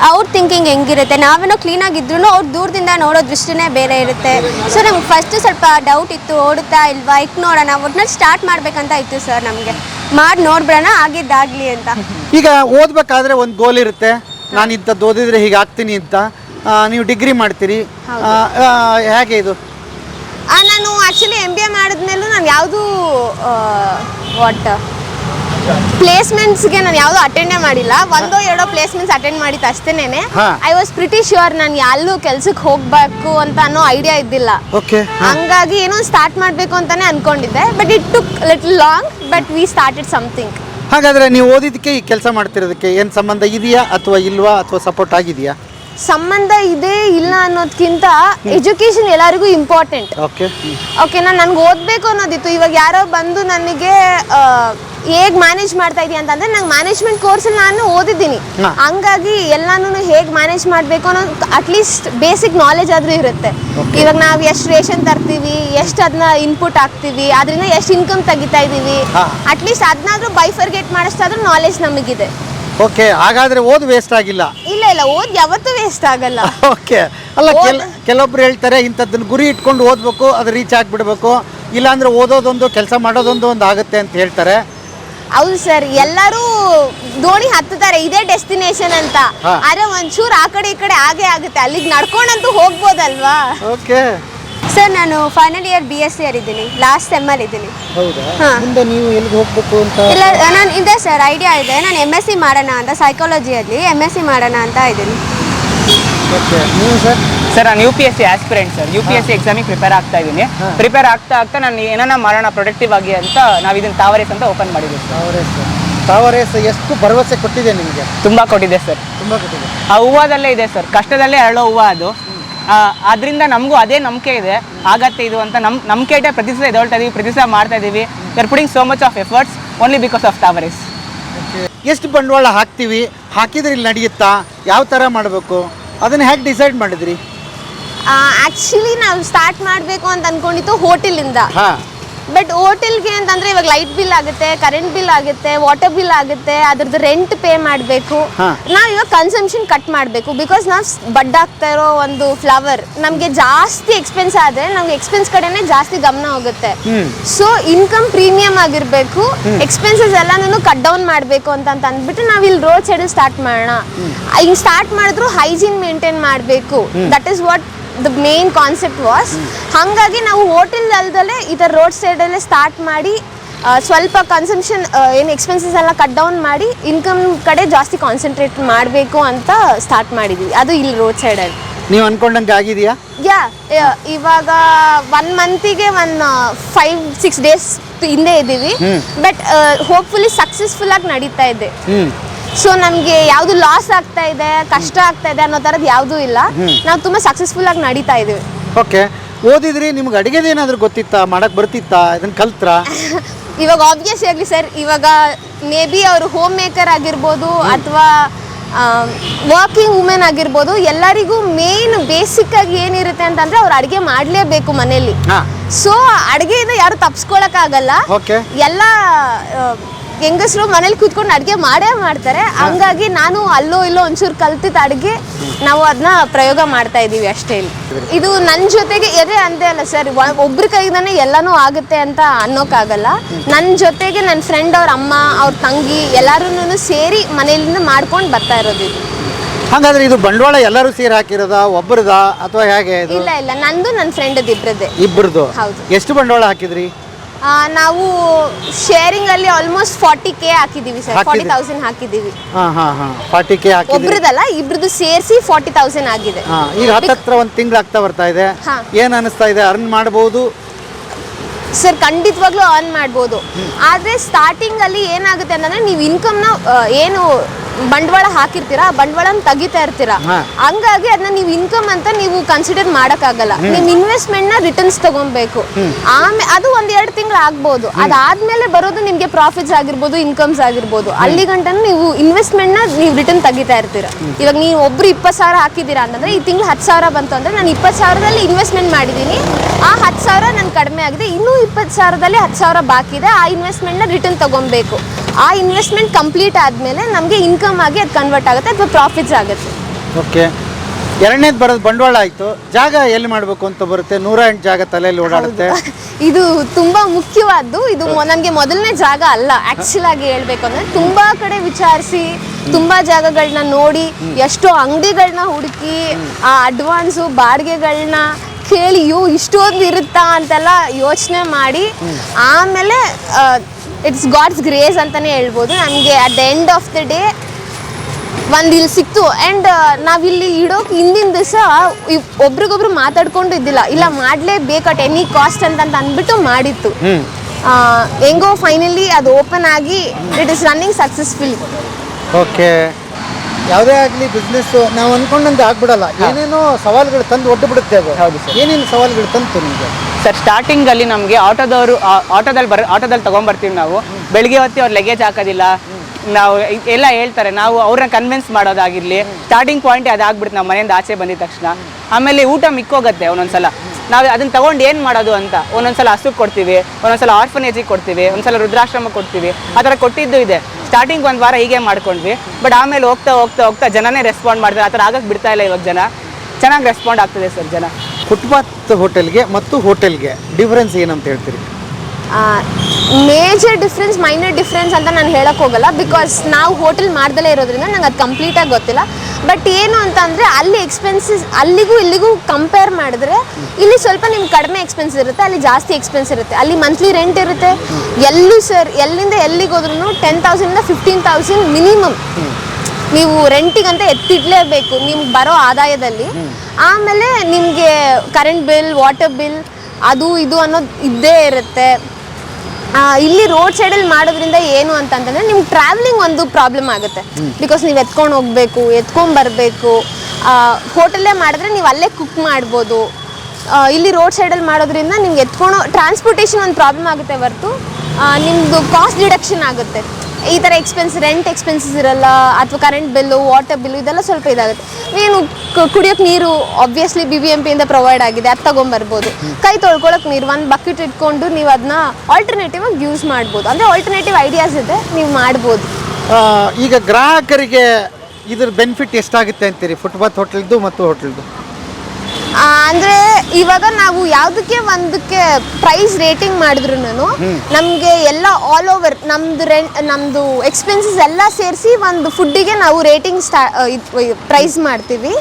ಅವ್ರ ಥಿಂಕಿಂಗ್ ಹೆಂಗಿರುತ್ತೆ? ನಾವೇನೋ ಕ್ಲೀನಾಗಿದ್ರು ಅವ್ರು ದೂರದಿಂದ ನೋಡೋ ದೃಷ್ಟಿನೇ ಬೇರೆ ಇರುತ್ತೆ. ಸೊ ನಮ್ಗೆ ಫಸ್ಟ್ ಸ್ವಲ್ಪ ಡೌಟ್ ಇತ್ತು ಓಡುತ್ತಾ ಇಲ್ವಾ? ಇಟ್ ನೋಡೋಣ. ಒಟ್ನಲ್ಲಿ ಸ್ಟಾರ್ಟ್ ಮಾಡ್ಬೇಕಂತ ಇತ್ತು ಸರ್ ನಮಗೆ. ಮಾಡಿ ನೋಡ್ಬಿಡೋಣ ಆಗಿದ್ದಾಗಲಿ ಅಂತ. ಈಗ ಓದ್ಬೇಕಾದ್ರೆ ಒಂದು ಗೋಲ್ ಇರುತ್ತೆ. ನಾನು ಇಂಥದ್ದು ಓದಿದ್ರೆ ಹೀಗೆ ಆಗ್ತೀನಿ ಅಂತ. ಆ, ನೀವು ಡಿಗ್ರಿ ಮಾಡ್ತೀರಿ. ಆ, ಆ, ಹೇಗೆ ಇದು? ನಾನು ಆ್ಯಕ್ಚುಲಿ ಎಂ ಬಿ ಎ ಮಾಡಿದ್ಮೇಲೂ ನಾನು ಯಾವುದು ವಾಟ್ ಪ್ಲೇಸ್ಮೆಂಟ್ಸ್ಗೆ ನಾನು ಯಾವುದು ಅಟೆಂಡೇ ಮಾಡಿಲ್ಲ. ಒಂದೋ ಎರಡೋ ಪ್ಲೇಸ್ಮೆಂಟ್ಸ್ ಅಟೆಂಡ್ ಮಾಡಿದ್ ಅಷ್ಟೇನೆ ಐ ವಾಸ್ ಪ್ರಿಟಿ ಶ್ಯೂರ್ ನಾನು ಎಲ್ಲೂ ಕೆಲ್ಸಕ್ಕೆ ಹೋಗ್ಬೇಕು ಅಂತ ಅನ್ನೋ ಐಡಿಯಾ ಇದ್ದಿಲ್ಲ. ಓಕೆ ಹಂಗಾಗಿ ಏನೋ ಸ್ಟಾರ್ಟ್ ಮಾಡಬೇಕು ಅಂತಾನೆ ಅನ್ಕೊಂಡಿದ್ದೆ. But it took little long but we started something ಹಾಗಾದ್ರೆ ನೀವು ಓದಿದ್ದಕ್ಕೆ ಈ ಕೆಲಸ ಮಾಡ್ತಿರೋದಕ್ಕೆ ಏನು ಸಂಬಂಧ ಇದೆಯಾ ಅಥವಾ ಇಲ್ವಾ ಅಥವಾ ಸಪೋರ್ಟ್ ಆಗಿದೆಯಾ? ಸಂಬಂಧ ಇದೆ ಇಲ್ಲ ಅನ್ನೋದಕ್ಕಿಂತ ಎಜುಕೇಶನ್ ಎಲ್ಲರಿಗೂ ಇಂಪಾರ್ಟೆಂಟ್. ಓಕೆ ಓಕೆನಾ ನನ್ಗೆ ಓದಬೇಕು ಅನ್ನೋದಿತ್ತು. ಇವಾಗ ಯಾರೋ ಬಂದು ನನಗೆ ಹೇಗ್ ಮ್ಯಾನೇಜ್ ಮಾಡ್ತಾ ಇದೀಯ ಅಂತಂದ್ರೆ ನಂಗೆ ಮ್ಯಾನೇಜ್ಮೆಂಟ್ ಕೋರ್ಸ್ ನಾನು ಓದಿದ್ದೀನಿ. ಹಂಗಾಗಿ ಎಲ್ಲಾನು ಹೇಗ್ ಮ್ಯಾನೇಜ್ ಮಾಡ್ಬೇಕು ಅನ್ನೋ ಅಟ್ಲೀಸ್ಟ್ ಬೇಸಿಕ್ ನಾಲೆಜ್ ಆದ್ರೂ ಇರುತ್ತೆ. ಇವಾಗ ನಾವು ಎಷ್ಟು ರೇಷನ್ ತರ್ತೀವಿ ಎಷ್ಟು ಅದನ್ನ ಇನ್ಪುಟ್ ಹಾಕ್ತಿವಿ ಅದರಿಂದ ಎಷ್ಟು ಇನ್ಕಮ್ ತೆಗಿತಾ ಇದೀವಿ. ಅಟ್ಲೀಸ್ಟ್ ಅದನ್ನಾದ್ರೂ ಬೈಫರ್ಗೇಟ್ ಮಾಡಿಸ್ತಾದ್ರೂ ನಾಲೆಜ್ ನಮಗಿದೆ. ಓಕೆ ಹಾಗಾದ್ರೆ ಓದ್ ವೇಸ್ಟ್ ಆಗಿಲ್ಲ. ಇಲ್ಲ ಇಲ್ಲ ಓದ್ ಯಾವತ್ತೂ ವೇಸ್ಟ್ ಆಗಲ್ಲ. ಓಕೆ ಅಲ್ಲ ಕೆಲ ಕೆಲವೊಬ್ರು ಹೇಳ್ತಾರೆ ಇಂಥದ್ದನ್ನ ಗುರಿ ಇಟ್ಕೊಂಡು ಓದ್ಬೇಕು ಅದು ರೀಚ್ ಆಗಿಬಿಡ್ಬೇಕು. ಇಲ್ಲಾಂದ್ರೆ ಓದೋದೊಂದು ಕೆಲಸ ಮಾಡೋದೊಂದು ಒಂದು ಆಗುತ್ತೆ ಅಂತ ಹೇಳ್ತಾರೆ. ಹೌದು ಸರ್ ಎಲ್ಲರೂ ದೋಣಿ ಹತ್ತುತ್ತಾರೆ ಇದೇ ಡೆಸ್ಟಿನೇಷನ್ ಅಂತ. ಆದ್ರೆ ಒಂಚೂರು ಆ ಕಡೆ ಈ ಕಡೆ ಆಗೇ ಆಗುತ್ತೆ ಅಲ್ಲಿಗೆ ನಡ್ಕೊಂಡಂತೂ ಹೋಗ್ಬೋದಲ್ವಾ? ಓಕೆ ಸರ್ ನಾನು final year B S C ಇದ್ದೀನಿ. ಲಾಸ್ಟ್ ಸೆಮ್ಮಲ್ಲಿ ಇದ್ದೀನಿ. ಹೌದಾ? ಹಾ. ಮುಂದೆ ನೀವು ಎಲ್ಲಿಗೆ ಹೋಗ್ಬೇಕು ಅಂತ? ಇಲ್ಲ ನಾನು ಇದೆ ಸರ್ ಐಡಿಯಾ ಇದೆ. ನಾನು ಎಂ ಎಸ್ ಸಿ ಮಾಡೋಣ ಅಂತ ಸೈಕಾಲಜಿಯಲ್ಲಿ ಎಂ ಎಸ್ ಸಿ ಮಾಡೋಣ ಅಂತ ಇದ್ದೀನಿ. ಓಕೆ ನೀವು ಸರ್ ಸರ್ ನಾನು U P S C aspirant sir U P S C ಎಕ್ಸಾಮಿಗೆ prepare ಆಗ್ತಾ ಇದ್ದೀನಿ. ಹಾ. ಪ್ರಿಪೇರ್ ಆಗ್ತಾ ಆಗ್ತಾ ನಾನು ಏನನ್ನ ಮಾಡೋಣ ಪ್ರೊಡಕ್ಟಿವ್ ಆಗಿ ಅಂತ ನಾವು ಇದನ್ನ ತಾವರೇಸ್ ಅಂತ ಓಪನ್ ಮಾಡಿದ್ದೀವಿ ಸರ್ ತಾವರೇಸ್ ತಾವರೇಸ್ ಎಷ್ಟು ಭರವಸೆ ಕೊಟ್ಟಿದೆ ನಿಮಗೆ? ತುಂಬ ಕೊಟ್ಟಿದೆ ಸರ್ ತುಂಬ ಕೊಟ್ಟಿದೆ. ಆ ಹೂವದಲ್ಲೇ ಇದೆ ಸರ್ ಕಷ್ಟದಲ್ಲೇ ಅರಳೋ ಹೂವು ಅದು. ಅದರಿಂದ ನಮಗೂ ಅದೇ ನಂಬಿಕೆ ಇದೆ. ಆಗತ್ತೆ ಇದು ಅಂತ ನಮ್ ನಂಬಿಕೆ ಇಟ್ಟೆ ಪ್ರತಿ ಸಲ ಎದೊಳ್ತಾ ಇದೀವಿ ಪ್ರತಿ ಸಲ ಮಾಡ್ತಾ ಇದೀವಿ are putting so much of efforts only because of Tavares ಎಷ್ಟು ಬಂಡವಾಳ ಹಾಕ್ತೀವಿ? ಹಾಕಿದ್ರೆ ಇಲ್ಲಿ ನಡೆಯುತ್ತಾ ಯಾವ ಥರ ಮಾಡಬೇಕು? ಅದನ್ನು ಹೇಗೆ ಡಿಸೈಡ್ ಮಾಡಿದ್ರಿ? ಆ್ಯಕ್ಚುಲಿ ನಾವು ಸ್ಟಾರ್ಟ್ ಮಾಡಬೇಕು ಅಂತ ಅಂದ್ಕೊಂಡಿತ್ತು ಹೋಟೆಲಿಂದ ಹಾಂ. ಬಟ್ ಹೋಟೆಲ್ಗೆ ಅಂತಂದ್ರೆ ಇವಾಗ ಲೈಟ್ ಬಿಲ್ ಆಗುತ್ತೆ ಕರೆಂಟ್ ಬಿಲ್ ಆಗುತ್ತೆ ವಾಟರ್ ಬಿಲ್ ಆಗುತ್ತೆ ಅದ್ರದ್ದು ರೆಂಟ್ ಪೇ ಮಾಡಬೇಕು. ನಾವು ಇವಾಗ ಕನ್ಸಂಪ್ಷನ್ ಕಟ್ ಮಾಡಬೇಕು ಬಿಕಾಸ್ ನಾವು ಬಡ್ಡಾಗ್ತಾ ಇರೋ ಒಂದು ಫ್ಲವರ್ ನಮಗೆ ಜಾಸ್ತಿ ಎಕ್ಸ್ಪೆನ್ಸ್ ಆದರೆ ನಮ್ಗೆ ಎಕ್ಸ್ಪೆನ್ಸ್ ಕಡೆನೇ ಜಾಸ್ತಿ ಗಮನ ಹೋಗುತ್ತೆ. ಸೊ ಇನ್ಕಮ್ ಪ್ರೀಮಿಯಂ ಆಗಿರಬೇಕು ಎಕ್ಸ್ಪೆನ್ಸಸ್ ಎಲ್ಲಾನು ಕಟ್ ಡೌನ್ ಮಾಡಬೇಕು ಅಂತ ಅಂತ ಅಂದ್ಬಿಟ್ಟು ನಾವು ಇಲ್ಲಿ ರೋಡ್ ಸೈಡ್ ಸ್ಟಾರ್ಟ್ ಮಾಡೋಣ ಹಿಂಗೆ ಸ್ಟಾರ್ಟ್ ಮಾಡಿದ್ರು ಹೈಜೀನ್ ಮೇಂಟೈನ್ ಮಾಡಬೇಕು. That is what the main concept was ಹಾಗಾಗಿ ನಾವು ಹೋಟೆಲ್ ಅಲ್ದಲ್ಲೇ ಈ ಥರ ರೋಡ್ ಸೈಡಲ್ಲೇ ಸ್ಟಾರ್ಟ್ ಮಾಡಿ ಸ್ವಲ್ಪ ಕನ್ಸಂಪ್ಷನ್ ಏನು ಎಕ್ಸ್ಪೆನ್ಸಸ್ ಎಲ್ಲ ಕಟ್ ಡೌನ್ ಮಾಡಿ ಇನ್ಕಮ್ ಕಡೆ ಜಾಸ್ತಿ ಕಾನ್ಸಂಟ್ರೇಟ್ ಮಾಡಬೇಕು ಅಂತ ಸ್ಟಾರ್ಟ್ ಮಾಡಿದ್ವಿ. ಅದು ಇಲ್ಲಿ ರೋಡ್ ಸೈಡಲ್ಲಿ ನೀವು ಅನ್ಕೊಂಡಂಗೆ ಆಗಿದೆಯಾ? ಯಾ ಇವಾಗ ಒನ್ ಮಂತಿಗೆ ಒನ್ ಫೈವ್ ಸಿಕ್ಸ್ ಡೇಸ್ ಹಿಂದೆ ಇದ್ದೀವಿ. ಬಟ್ ಹೋಪ್ಫುಲಿ ಸಕ್ಸಸ್ಫುಲ್ ಆಗಿ ನಡೀತಾ ಇದೆ. ಸೊ ನಮಗೆ ಯಾವುದು ಲಾಸ್ ಆಗ್ತಾ ಇದೆ ಕಷ್ಟ ಆಗ್ತಾ ಇದೆ ಅನ್ನೋ ಥರದ್ದು ಯಾವುದೂ ಇಲ್ಲ. ನಾವು ತುಂಬ ಸಕ್ಸಸ್ಫುಲ್ ಆಗಿ ನಡೀತಾ ಇದ್ದೀವಿ ಓಕೆ ಓದಿದ್ರಿ ನಿಮ್ಗೆ ಅಡುಗೆದು ಏನಾದರೂ ಗೊತ್ತಿತ್ತಾ? ಮಾಡಕ್ಕೆ ಬರ್ತಿತ್ತಾ? ಇದನ್ನು ಕಲ್ತ್ರಾ? ಇವಾಗ ಆಬ್ವಿಯಸ್ ಆಗಲಿ ಸರ್ ಇವಾಗ ಮೇ ಬಿ ಅವರು ಹೋಮ್ ಮೇಕರ್ ಆಗಿರ್ಬೋದು ಅಥವಾ ವರ್ಕಿಂಗ್ ವುಮೆನ್ ಆಗಿರ್ಬೋದು ಎಲ್ಲರಿಗೂ ಮೇನ್ ಬೇಸಿಕ್ ಆಗಿ ಏನಿರುತ್ತೆ ಅಂತಂದ್ರೆ ಅವ್ರು ಅಡುಗೆ ಮಾಡಲೇಬೇಕು ಮನೆಯಲ್ಲಿ. ಸೊ ಅಡುಗೆಯಿಂದ ಯಾರು ತಪ್ಸ್ಕೊಳಕ್ಕಾಗಲ್ಲ ಓಕೆ ಎಲ್ಲ ಹೆಂಗಸರು ಮನೇಲಿ ಕೂತ್ಕೊಂಡು ಅಡುಗೆ ಮಾಡೇ ಮಾಡ್ತಾರೆ. ಹಂಗಾಗಿ ನಾನು ಅಲ್ಲೋ ಇಲ್ಲೋ ಒಂಚೂರು ಕಲ್ತಿದ್ದ ಅಡುಗೆ ನಾವು ಅದನ್ನ ಪ್ರಯೋಗ ಮಾಡ್ತಾ ಇದ್ದೀವಿ ಅಷ್ಟೇ ಇಲ್ಲಿ. ಇದು ನನ್ನ ಜೊತೆಗೆ ಎದೆ ಅಂದೆ ಅಲ್ಲ ಸರ್ ಒಬ್ರ ಕೈಗಾನೆ ಎಲ್ಲನೂ ಆಗುತ್ತೆ ಅಂತ ಅನ್ನೋಕ್ಕಾಗಲ್ಲ ನನ್ನ ಜೊತೆಗೆ ನನ್ನ ಫ್ರೆಂಡ್ ಅವ್ರ ಅಮ್ಮ ಅವ್ರ ತಂಗಿ ಎಲ್ಲರೂ ಸೇರಿ ಮನೆಯಿಂದ ಮಾಡ್ಕೊಂಡು ಬರ್ತಾ ಇರೋದು ಇದು. ಹಾಗಾದ್ರೆ ಇದು ಬಂಡವಾಳ ಎಲ್ಲರೂ ಸೇರಿ ಹಾಕಿರೋದ ಒಬ್ಬರದ ಅಥವಾ ಹೇಗೆ ಇಲ್ಲ ಇಲ್ಲ ನಂದು ನನ್ನ ಫ್ರೆಂಡ್ ಇಬ್ಬರದ್ದೇ ಇಬ್ಬರದು ಹೌದು. ಎಷ್ಟು ಬಂಡವಾಳ ಹಾಕಿದ್ರಿ? ನಾವು ಶೇರಿಂಗ್ ಅಲ್ಲಿ ಆಲ್ಮೋಸ್ಟ್ ಫಾರ್ಟಿ ಕೆ ಹಾಕಿದೀವಿ ಸರ್ ಫಾರ್ಟಿ. ತೌಸಂಡ್ ಹಾಕಿದೀವಿ ಹಾ ಹಾ ಹಾ. ಫಾರ್ಟಿ ಕೆ ಒಬ್ರದಲ್ಲ ಇಬ್ರದ್ದು ಸೇರಿಸಿ ಫಾರ್ಟಿ ತೌಸಂಡ್ ಆಗಿದೆ. ಈಗ ಹತ್ತತ್ರ ಒಂದು ತಿಂಗಳು ಆಗ್ತಾ ಬರ್ತಾ ಇದೆ. ಏನ್ ಅನಿಸ್ತಾ ಇದೆ? ಅರ್ನ್ ಮಾಡಬಹುದು ಸರ್ ಖಂಡಿತವಾಗ್ಲೂ ಅರ್ನ್ ಮಾಡ್ಬೋದು. ಆದರೆ ಸ್ಟಾರ್ಟಿಂಗ್ ಅಲ್ಲಿ ಏನಾಗುತ್ತೆ ಅಂತಂದ್ರೆ ನೀವು ಇನ್ಕಮ್ನ ಏನು ಬಂಡವಾಳ ಹಾಕಿರ್ತೀರಾ ಆ ಬಂಡವಾಳನ ತೆಗಿತಾ ಇರ್ತೀರಾ? ಹಂಗಾಗಿ ಅದನ್ನ ನೀವು ಇನ್ಕಮ್ ಅಂತ ನೀವು ಕನ್ಸಿಡರ್ ಮಾಡಕ್ಕಾಗಲ್ಲ. ನಿಮ್ ಇನ್ವೆಸ್ಟ್ಮೆಂಟ್ನ ರಿಟರ್ನ್ಸ್ ತಗೊಬೇಕು. ಆಮೇಲೆ ಅದು ಒಂದ್ ಎರಡು ತಿಂಗಳು ಆಗ್ಬೋದು. ಅದಾದ್ಮೇಲೆ ಬರೋದು ನಿಮ್ಗೆ ಪ್ರಾಫಿಟ್ಸ್ ಆಗಿರ್ಬೋದು ಇನ್ಕಮ್ಸ್ ಆಗಿರ್ಬೋದು. ಅಲ್ಲಿ ಗಂಟನ ನೀವು ನ ನೀವು ರಿಟರ್ನ್ ತೆಗಿತಾ ಇರ್ತೀರಾ. ಇವಾಗ ನೀವು ಒಬ್ರು ಇಪ್ಪತ್ತು ಸಾವಿರ ಹಾಕಿದ್ದೀರಾ ಅಂತಂದ್ರೆ ಈ ತಿಂಗಳು ಹತ್ತು ಸಾವಿರ ಬಂತು ಅಂದ್ರೆ ನಾನು ಇಪ್ಪತ್ತು ಸಾವಿರದಲ್ಲಿ ಇನ್ವೆಸ್ಟ್ಮೆಂಟ್ ಮಾಡಿದೀನಿ ಆ ಹತ್ತು ಸಾವಿರ ನನ್ ಕಡಿಮೆ ಆಗಿದೆ. ಇನ್ನೂ ಇಪ್ಪತ್ತು ಸಾವಿರದಲ್ಲಿ ಹತ್ತು ಸಾವಿರ ಬಾಕಿ ಇದೆ ಆ ನ ರಿಟರ್ನ್ ತಗೊಬೇಕು. ಆ ಇನ್ವೆಸ್ಟ್ಮೆಂಟ್ ಕಂಪ್ಲೀಟ್ ಆದ್ಮೇಲೆ ನಮಗೆ ಇನ್ಕಮ್ ಆಗಿ ಅದು ಕನ್ವರ್ಟ್ ಆಗುತ್ತೆ ಅಥವಾ ಪ್ರಾಫಿಟ್ಸ್ ಆಗುತ್ತೆ. ಓಕೆ ಎರಡನೇದು ಬರೋದು ಬಂಡವಾಳ ಆಯಿತು. ಜಾಗ ಎಲ್ಲಿ ಮಾಡಬೇಕು ಅಂತ ಬರುತ್ತೆ? ನೂರ ಎಂಟು ಜಾಗ ತಲೆಯಲ್ಲಿ ಓಡಾಡುತ್ತೆ. ಇದು ತುಂಬಾ ಮುಖ್ಯವಾದ್ದು. ಇದು ನನಗೆ ಮೊದಲನೇ ಜಾಗ ಅಲ್ಲ. ಆಕ್ಚುಲ್ ಆಗಿ ಹೇಳ್ಬೇಕು ಅಂದ್ರೆ ತುಂಬಾ ಕಡೆ ವಿಚಾರಿಸಿ ತುಂಬಾ ಜಾಗಗಳನ್ನ ನೋಡಿ ಎಷ್ಟೋ ಅಂಗಡಿಗಳನ್ನ ಹುಡುಕಿ ಆ ಅಡ್ವಾನ್ಸು ಬಾಡಿಗೆಗಳನ್ನ ಕೇಳಿ ಯೋ ಇಷ್ಟೊಂದು ಇರುತ್ತಾ? ಅಂತೆಲ್ಲ ಯೋಚನೆ ಮಾಡಿ ಆಮೇಲೆ ಇಟ್ಸ್ ಗಾಡ್ಸ್ ಗ್ರೇಸ್ ಅಂತಾನೆ ಹೇಳ್ಬೋದು. ನನಗೆ at the end of the day ಒಂದು ಇಲ್ಲಿ ಸಿಕ್ತು ಆ್ಯಂಡ್ ನಾವಿಲ್ಲಿ ಇಡೋಕೆ ಹಿಂದಿನ ದಿವಸ ಒಬ್ರಿಗೊಬ್ರು ಮಾತಾಡ್ಕೊಂಡು ಇದ್ದಿಲ್ಲ ಇಲ್ಲ ಮಾಡಲೇಬೇಕು ಅಟ್ ಎನಿ ಕಾಸ್ಟ್ ಅಂತ ಅಂತ ಅಂದ್ಬಿಟ್ಟು ಮಾಡಿತ್ತು. ಆ, ಹೆಂಗೋ ಫೈನಲಿ ಅದು ಓಪನ್ ಆಗಿ it is running successful okay ಯಾವುದೇ ಆಗಲಿ ಬಿಸ್ನೆಸ್ ನಾವು ಅಂದ್ಕೊಂಡಂತೆ ಆಗ್ಬಿಡಲ್ಲ. ಏನೇನೋ ಸವಾಲುಗಳು ತಂದು ಒಡ್ಡು ಬಿಡುತ್ತೆ ಅದು. ಹೌದು ಸರ್. ಏನೇನು ಸವಾಲುಗಳು ತಂತು ನಿಮಗೆ? ಸರ್ ಸ್ಟಾರ್ಟಿಂಗಲ್ಲಿ ನಮಗೆ ಆಟೋದವರು ಆಟೋದಲ್ಲಿ ಬರ ಆಟೋದಲ್ಲಿ ತೊಗೊಂಡ್ಬರ್ತೀವಿ ನಾವು. ಬೆಳಿಗ್ಗೆ ಹೊತ್ತಿ ಅವ್ರು ಲಗೇಜ್ ಹಾಕೋದಿಲ್ಲ. ನಾವು ಎಲ್ಲ ಹೇಳ್ತಾರೆ, ನಾವು ಅವ್ರನ್ನ ಕನ್ವಿನ್ಸ್ ಮಾಡೋದಾಗಿರ್ಲಿ ಸ್ಟಾರ್ಟಿಂಗ್ ಪಾಯಿಂಟ್ ಅದಾಗ್ಬಿಡ್ತು ನಮ್ಮ ಮನೆಯಿಂದ ಆಚೆ ಬಂದಿದ ತಕ್ಷಣ. ಆಮೇಲೆ ಊಟ ಮಿಕ್ಕೋಗತ್ತೆ ಒಂದೊಂದ್ಸಲ. ನಾವು ಅದನ್ನ ತಗೊಂಡು ಏನು ಮಾಡೋದು ಅಂತ, ಒಂದೊಂದ್ಸಲ ಹಸುಗೆ ಕೊಡ್ತೀವಿ, ಒಂದೊಂದ್ಸಲ ಆರ್ಫನೇಜಿಗೆ ಕೊಡ್ತೀವಿ, ಒಂದ್ಸಲ ರುದ್ರಾಶ್ರಮ ಕೊಡ್ತೀವಿ, ಆ ಥರ ಕೊಟ್ಟಿದ್ದು ಇದೆ. ಸ್ಟಾರ್ಟಿಂಗ್ ಒಂದು ವಾರ ಹೀಗೆ ಮಾಡ್ಕೊಂಡ್ವಿ ಬಟ್ ಆಮೇಲೆ ಹೋಗ್ತಾ ಹೋಗ್ತಾ ಹೋಗ್ತಾ ಜನನೇ ರೆಸ್ಪಾಂಡ್ ಮಾಡ್ತಾರೆ, ಆ ಥರ ಆಗಕ್ಕೆ ಬಿಡ್ತಾ ಇಲ್ಲ ಇವಾಗ ಜನ. ಚೆನ್ನಾಗಿ ರೆಸ್ಪಾಂಡ್ ಆಗ್ತದೆ ಸರ್ ಜನ. ಫುಟ್ಪಾತ್ ಹೋಟೆಲ್ಗೆ ಮತ್ತು ಹೋಟೆಲ್ಗೆ ಡಿಫರೆನ್ಸ್ ಏನಂತ ಹೇಳ್ತೀರಿ? ಮೇಜರ್ ಡಿಫ್ರೆನ್ಸ್ ಮೈನರ್ ಡಿಫ್ರೆನ್ಸ್ ಅಂತ ನಾನು ಹೇಳಕ್ಕೆ ಹೋಗಲ್ಲ. ಬಿಕಾಸ್ ನಾವು ಹೋಟೆಲ್ ಮಾಡ್ದಲೇ ಇರೋದ್ರಿಂದ ನಂಗೆ ಅದು ಕಂಪ್ಲೀಟಾಗಿ ಗೊತ್ತಿಲ್ಲ. ಬಟ್ ಏನು ಅಂತ ಅಂದರೆ ಅಲ್ಲಿ ಎಕ್ಸ್ಪೆನ್ಸಸ್ ಅಲ್ಲಿಗೂ ಇಲ್ಲಿಗೂ ಕಂಪೇರ್ ಮಾಡಿದ್ರೆ ಇಲ್ಲಿ ಸ್ವಲ್ಪ ನಿಮ್ಗೆ ಕಡಿಮೆ ಎಕ್ಸ್ಪೆನ್ಸ್ ಇರುತ್ತೆ, ಅಲ್ಲಿ ಜಾಸ್ತಿ ಎಕ್ಸ್ಪೆನ್ಸ್ ಇರುತ್ತೆ. ಅಲ್ಲಿ ಮಂತ್ಲಿ ರೆಂಟ್ ಇರುತ್ತೆ. ಎಲ್ಲೂ ಸರ್, ಎಲ್ಲಿಂದ ಎಲ್ಲಿಗೆ ಹೋದ್ರೂ ಟೆನ್ ತೌಸಂಡಿಂದ ಫಿಫ್ಟೀನ್ ತೌಸಂಡ್ ಮಿನಿಮಮ್ ನೀವು ರೆಂಟಿಗಂತ ಎತ್ತಿಡಲೇಬೇಕು ನಿಮ್ಗೆ ಬರೋ ಆದಾಯದಲ್ಲಿ. ಆಮೇಲೆ ನಿಮಗೆ ಕರೆಂಟ್ ಬಿಲ್ ವಾಟರ್ ಬಿಲ್ ಅದು ಇದು ಅನ್ನೋದು ಇದ್ದೇ ಇರುತ್ತೆ. ಇಲ್ಲಿ ರೋಡ್ ಸೈಡಲ್ಲಿ ಮಾಡೋದ್ರಿಂದ ಏನು ಅಂತಂದ್ರೆ ನಿಮ್ಗೆ ಟ್ರಾವೆಲಿಂಗ್ ಒಂದು ಪ್ರಾಬ್ಲಮ್ ಆಗುತ್ತೆ. ಬಿಕಾಸ್ ನೀವು ಎತ್ಕೊಂಡು ಹೋಗ್ಬೇಕು ಎತ್ಕೊಂಡು ಬರಬೇಕು. ಹೋಟೆಲ್ಲೇ ಮಾಡಿದ್ರೆ ನೀವು ಅಲ್ಲೇ ಕುಕ್ ಮಾಡ್ಬೋದು. ಇಲ್ಲಿ ರೋಡ್ ಸೈಡಲ್ಲಿ ಮಾಡೋದ್ರಿಂದ ನಿಮ್ಗೆ ಎತ್ಕೊಂಡು ಟ್ರಾನ್ಸ್ಪೋರ್ಟೇಷನ್ ಒಂದು ಪ್ರಾಬ್ಲಮ್ ಆಗುತ್ತೆ ಹೊರತು. ನಿಮ್ಮದು ಕಾಸ್ಟ್ ಡಿಡಕ್ಷನ್ ಆಗುತ್ತೆ. ಈ ಥರ ಎಕ್ಸ್ಪೆನ್ಸ್ ರೆಂಟ್ ಎಕ್ಸ್ಪೆನ್ಸಸ್ ಇರಲ್ಲ, ಅಥವಾ ಕರೆಂಟ್ ಬಿಲ್ಲು ವಾಟರ್ ಬಿಲ್ಲು ಇದೆಲ್ಲ ಸ್ವಲ್ಪ ಇದಾಗುತ್ತೆ. ಏನು ಕುಡಿಯೋಕೆ ನೀರು ಆಬ್ವಿಯಸ್ಲಿ ಬಿ ಬಿ ಎಂ ಪಿಯಿಂದ ಪ್ರೊವೈಡ್ ಆಗಿದೆ, ಅದು ತೊಗೊಂಬರ್ಬೋದು. ಕೈ ತೊಳ್ಕೊಳಕ್ಕೆ ನೀರು, ಒಂದು ಬಕೆಟ್ ಇಟ್ಕೊಂಡು ನೀವು ಅದನ್ನ ಆಲ್ಟರ್ನೇಟಿವ್ ಆಗಿ ಯೂಸ್ ಮಾಡ್ಬೋದು. ಅಂದರೆ ಆಲ್ಟರ್ನೇಟಿವ್ ಐಡಿಯಾಸ್ ಇದೆ, ನೀವು ಮಾಡ್ಬೋದು. ಈಗ ಗ್ರಾಹಕರಿಗೆ ಇದ್ರ ಬೆನಿಫಿಟ್ ಎಷ್ಟಾಗುತ್ತೆ ಅಂತೀರಿ? ಫುಟ್ಪಾತ್ ಹೋಟೆಲ್ದು ಮತ್ತು ಹೋಟೆಲ್ದು ಅಂದ್ರೆ ಇವಾಗ ನಾವು ಯಾವ್ದಕ್ಕೆ ಒಂದಕ್ಕೆ ಪ್ರೈಸ್ ರೇಟಿಂಗ್ ಮಾಡಿದ್ರು ನಮ್ಗೆ ಎಲ್ಲ ಆಲ್ ಓವರ್ ನಮ್ದು ರೆಂಟ್ ನಮ್ದು ಎಕ್ಸ್ಪೆನ್ಸಸ್ ಎಲ್ಲ ಸೇರಿಸಿ ಒಂದು ಫುಡ್ಡಿಗೆ ನಾವು ರೇಟಿಂಗ್ ಸ್ಟಾ ಪ್ರೈಸ್ ಮಾಡ್ತೀವಿ.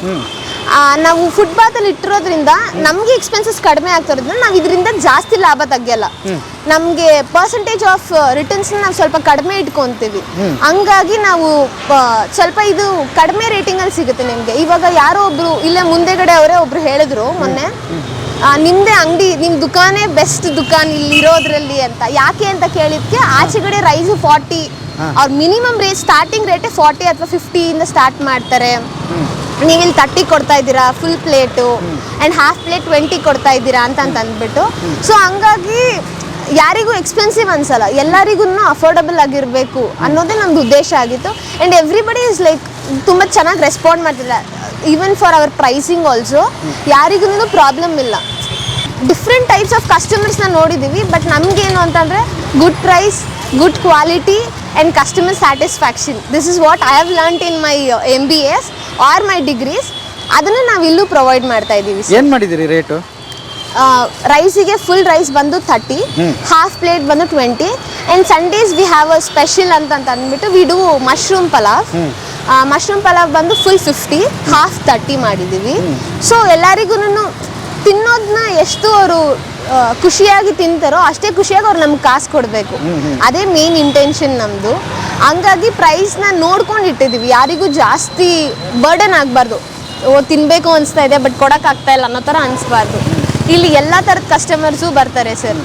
ನಾವು ಫುಟ್ಪಾತಲ್ಲಿ ಇಟ್ಟಿರೋದ್ರಿಂದ ನಮಗೆ ಎಕ್ಸ್ಪೆನ್ಸಸ್ ಕಡಿಮೆ ಆಗ್ತಿರೋದ್ರಿಂದ ನಾವು ಇದರಿಂದ ಜಾಸ್ತಿ ಲಾಭ ತೆಗಿಯಲ್ಲ. ನಮಗೆ ಪರ್ಸೆಂಟೇಜ್ ಆಫ್ ರಿಟರ್ನ್ಸ್ ನಾವು ಸ್ವಲ್ಪ ಕಡಿಮೆ ಇಟ್ಕೊತೀವಿ. ಹಂಗಾಗಿ ನಾವು ಸ್ವಲ್ಪ ಇದು ಕಡಿಮೆ ರೇಟಿಂಗಲ್ಲಿ ಸಿಗುತ್ತೆ ನಿಮಗೆ. ಇವಾಗ ಯಾರೋ ಒಬ್ರು ಇಲ್ಲೇ ಮುಂದೆಗಡೆ ಅವರೇ ಒಬ್ರು ಹೇಳಿದ್ರು ಮೊನ್ನೆ ನಿಮ್ದೇ ಅಂಗಡಿ ನಿಮ್ ದುಕಾನೇ ಬೆಸ್ಟ್ ದುಕಾನ್ ಇಲ್ಲಿ ಇರೋದ್ರಲ್ಲಿ ಅಂತ. ಯಾಕೆ ಅಂತ ಕೇಳಿದ್ಕೆ ಆಚೆಗಡೆ ರೈಸ್ ಫಾರ್ಟಿ ಅವ್ರ ಮಿನಿಮಮ್ ರೇಟ್ ಸ್ಟಾರ್ಟಿಂಗ್ ರೇಟೇ ಫಾರ್ಟಿ ಅಥವಾ ಫಿಫ್ಟಿಯಿಂದ ಸ್ಟಾರ್ಟ್ ಮಾಡ್ತಾರೆ. ನೀವು ಇಲ್ಲಿ ತರ್ಟಿ ಕೊಡ್ತಾ ಇದ್ದೀರಾ full plate and half plate twenty ಕೊಡ್ತಾ ಇದ್ದೀರಾ ಅಂತ ಅಂತ ಅಂದ್ಬಿಟ್ಟು ಸೊ ಹಂಗಾಗಿ ಯಾರಿಗೂ ಎಕ್ಸ್ಪೆನ್ಸಿವ್ ಅನ್ಸಲ್ಲ ಎಲ್ಲರಿಗೂ ಅಫೋರ್ಡಬಲ್ ಆಗಿರಬೇಕು ಅನ್ನೋದೇ ನಮ್ದು ಉದ್ದೇಶ ಆಗಿತ್ತು. ಆ್ಯಂಡ್ ಎವ್ರಿಬಡಿ ಇಸ್ ಲೈಕ್ ತುಂಬ ಚೆನ್ನಾಗಿ ರೆಸ್ಪಾಂಡ್ ಮಾಡ್ತಿಲ್ಲ. Even for our pricing also ಯಾರಿಗೂ ಪ್ರಾಬ್ಲಮ್ ಇಲ್ಲ. ಡಿಫ್ರೆಂಟ್ ಟೈಪ್ಸ್ ಆಫ್ ಕಸ್ಟಮರ್ಸ್ನ ನೋಡಿದ್ದೀವಿ ಬಟ್ ನಮಗೇನು ಅಂತಂದರೆ good price good quality and customer satisfaction this is what I have learnt in my M B S R my degrees ಅದನ್ನು ನಾವು ಇಲ್ಲೂ provide ಮಾಡ್ತಾ ಇದ್ದೀವಿ ಏನು ಮಾಡಿದ್ದೀರಿ ರೇಟು ರೈಸಿಗೆ ಫುಲ್ ರೈಸ್ ಬಂದು ಥರ್ಟಿ ಹಾಫ್ ಪ್ಲೇಟ್ ಬಂದು twenty and Sundays we have a special ಅಂತ ಅಂತ ಅಂದ್ಬಿಟ್ಟು we do mushroom pulao mushroom pulao ಬಂದು ಫುಲ್ ಫಿಫ್ಟಿ ಹಾಫ್ ತರ್ಟಿ ಮಾಡಿದ್ದೀವಿ. ಸೊ ಎಲ್ಲರಿಗೂ ತಿನ್ನೋದನ್ನ ಎಷ್ಟು ಅವರು ಖುಷಿಯಾಗಿ ತಿಂತಾರೋ ಅಷ್ಟೇ ಖುಷಿಯಾಗಿ ಅವ್ರು ನಮ್ಗೆ ಕಾಸು ಕೊಡಬೇಕು. ಅದೇ ಮೇನ್ ಇಂಟೆನ್ಷನ್ ನಮ್ಮದು ಹಂಗಾಗಿ ಪ್ರೈಸ್ನ ನೋಡ್ಕೊಂಡು ಇಟ್ಟಿದ್ದೀವಿ ಯಾರಿಗೂ ಜಾಸ್ತಿ ಬರ್ಡನ್ ಆಗಬಾರ್ದು. ಓ ತಿನ್ನಬೇಕು ಅನಿಸ್ತಾ ಇದೆ ಬಟ್ ಕೊಡೋಕ್ಕಾಗ್ತಾ ಇಲ್ಲ ಅನ್ನೋ ಥರ ಅನಿಸ್ಬಾರ್ದು. ಇಲ್ಲಿ ಎಲ್ಲ ಥರದ ಕಸ್ಟಮರ್ಸು ಬರ್ತಾರೆ ಸರ್.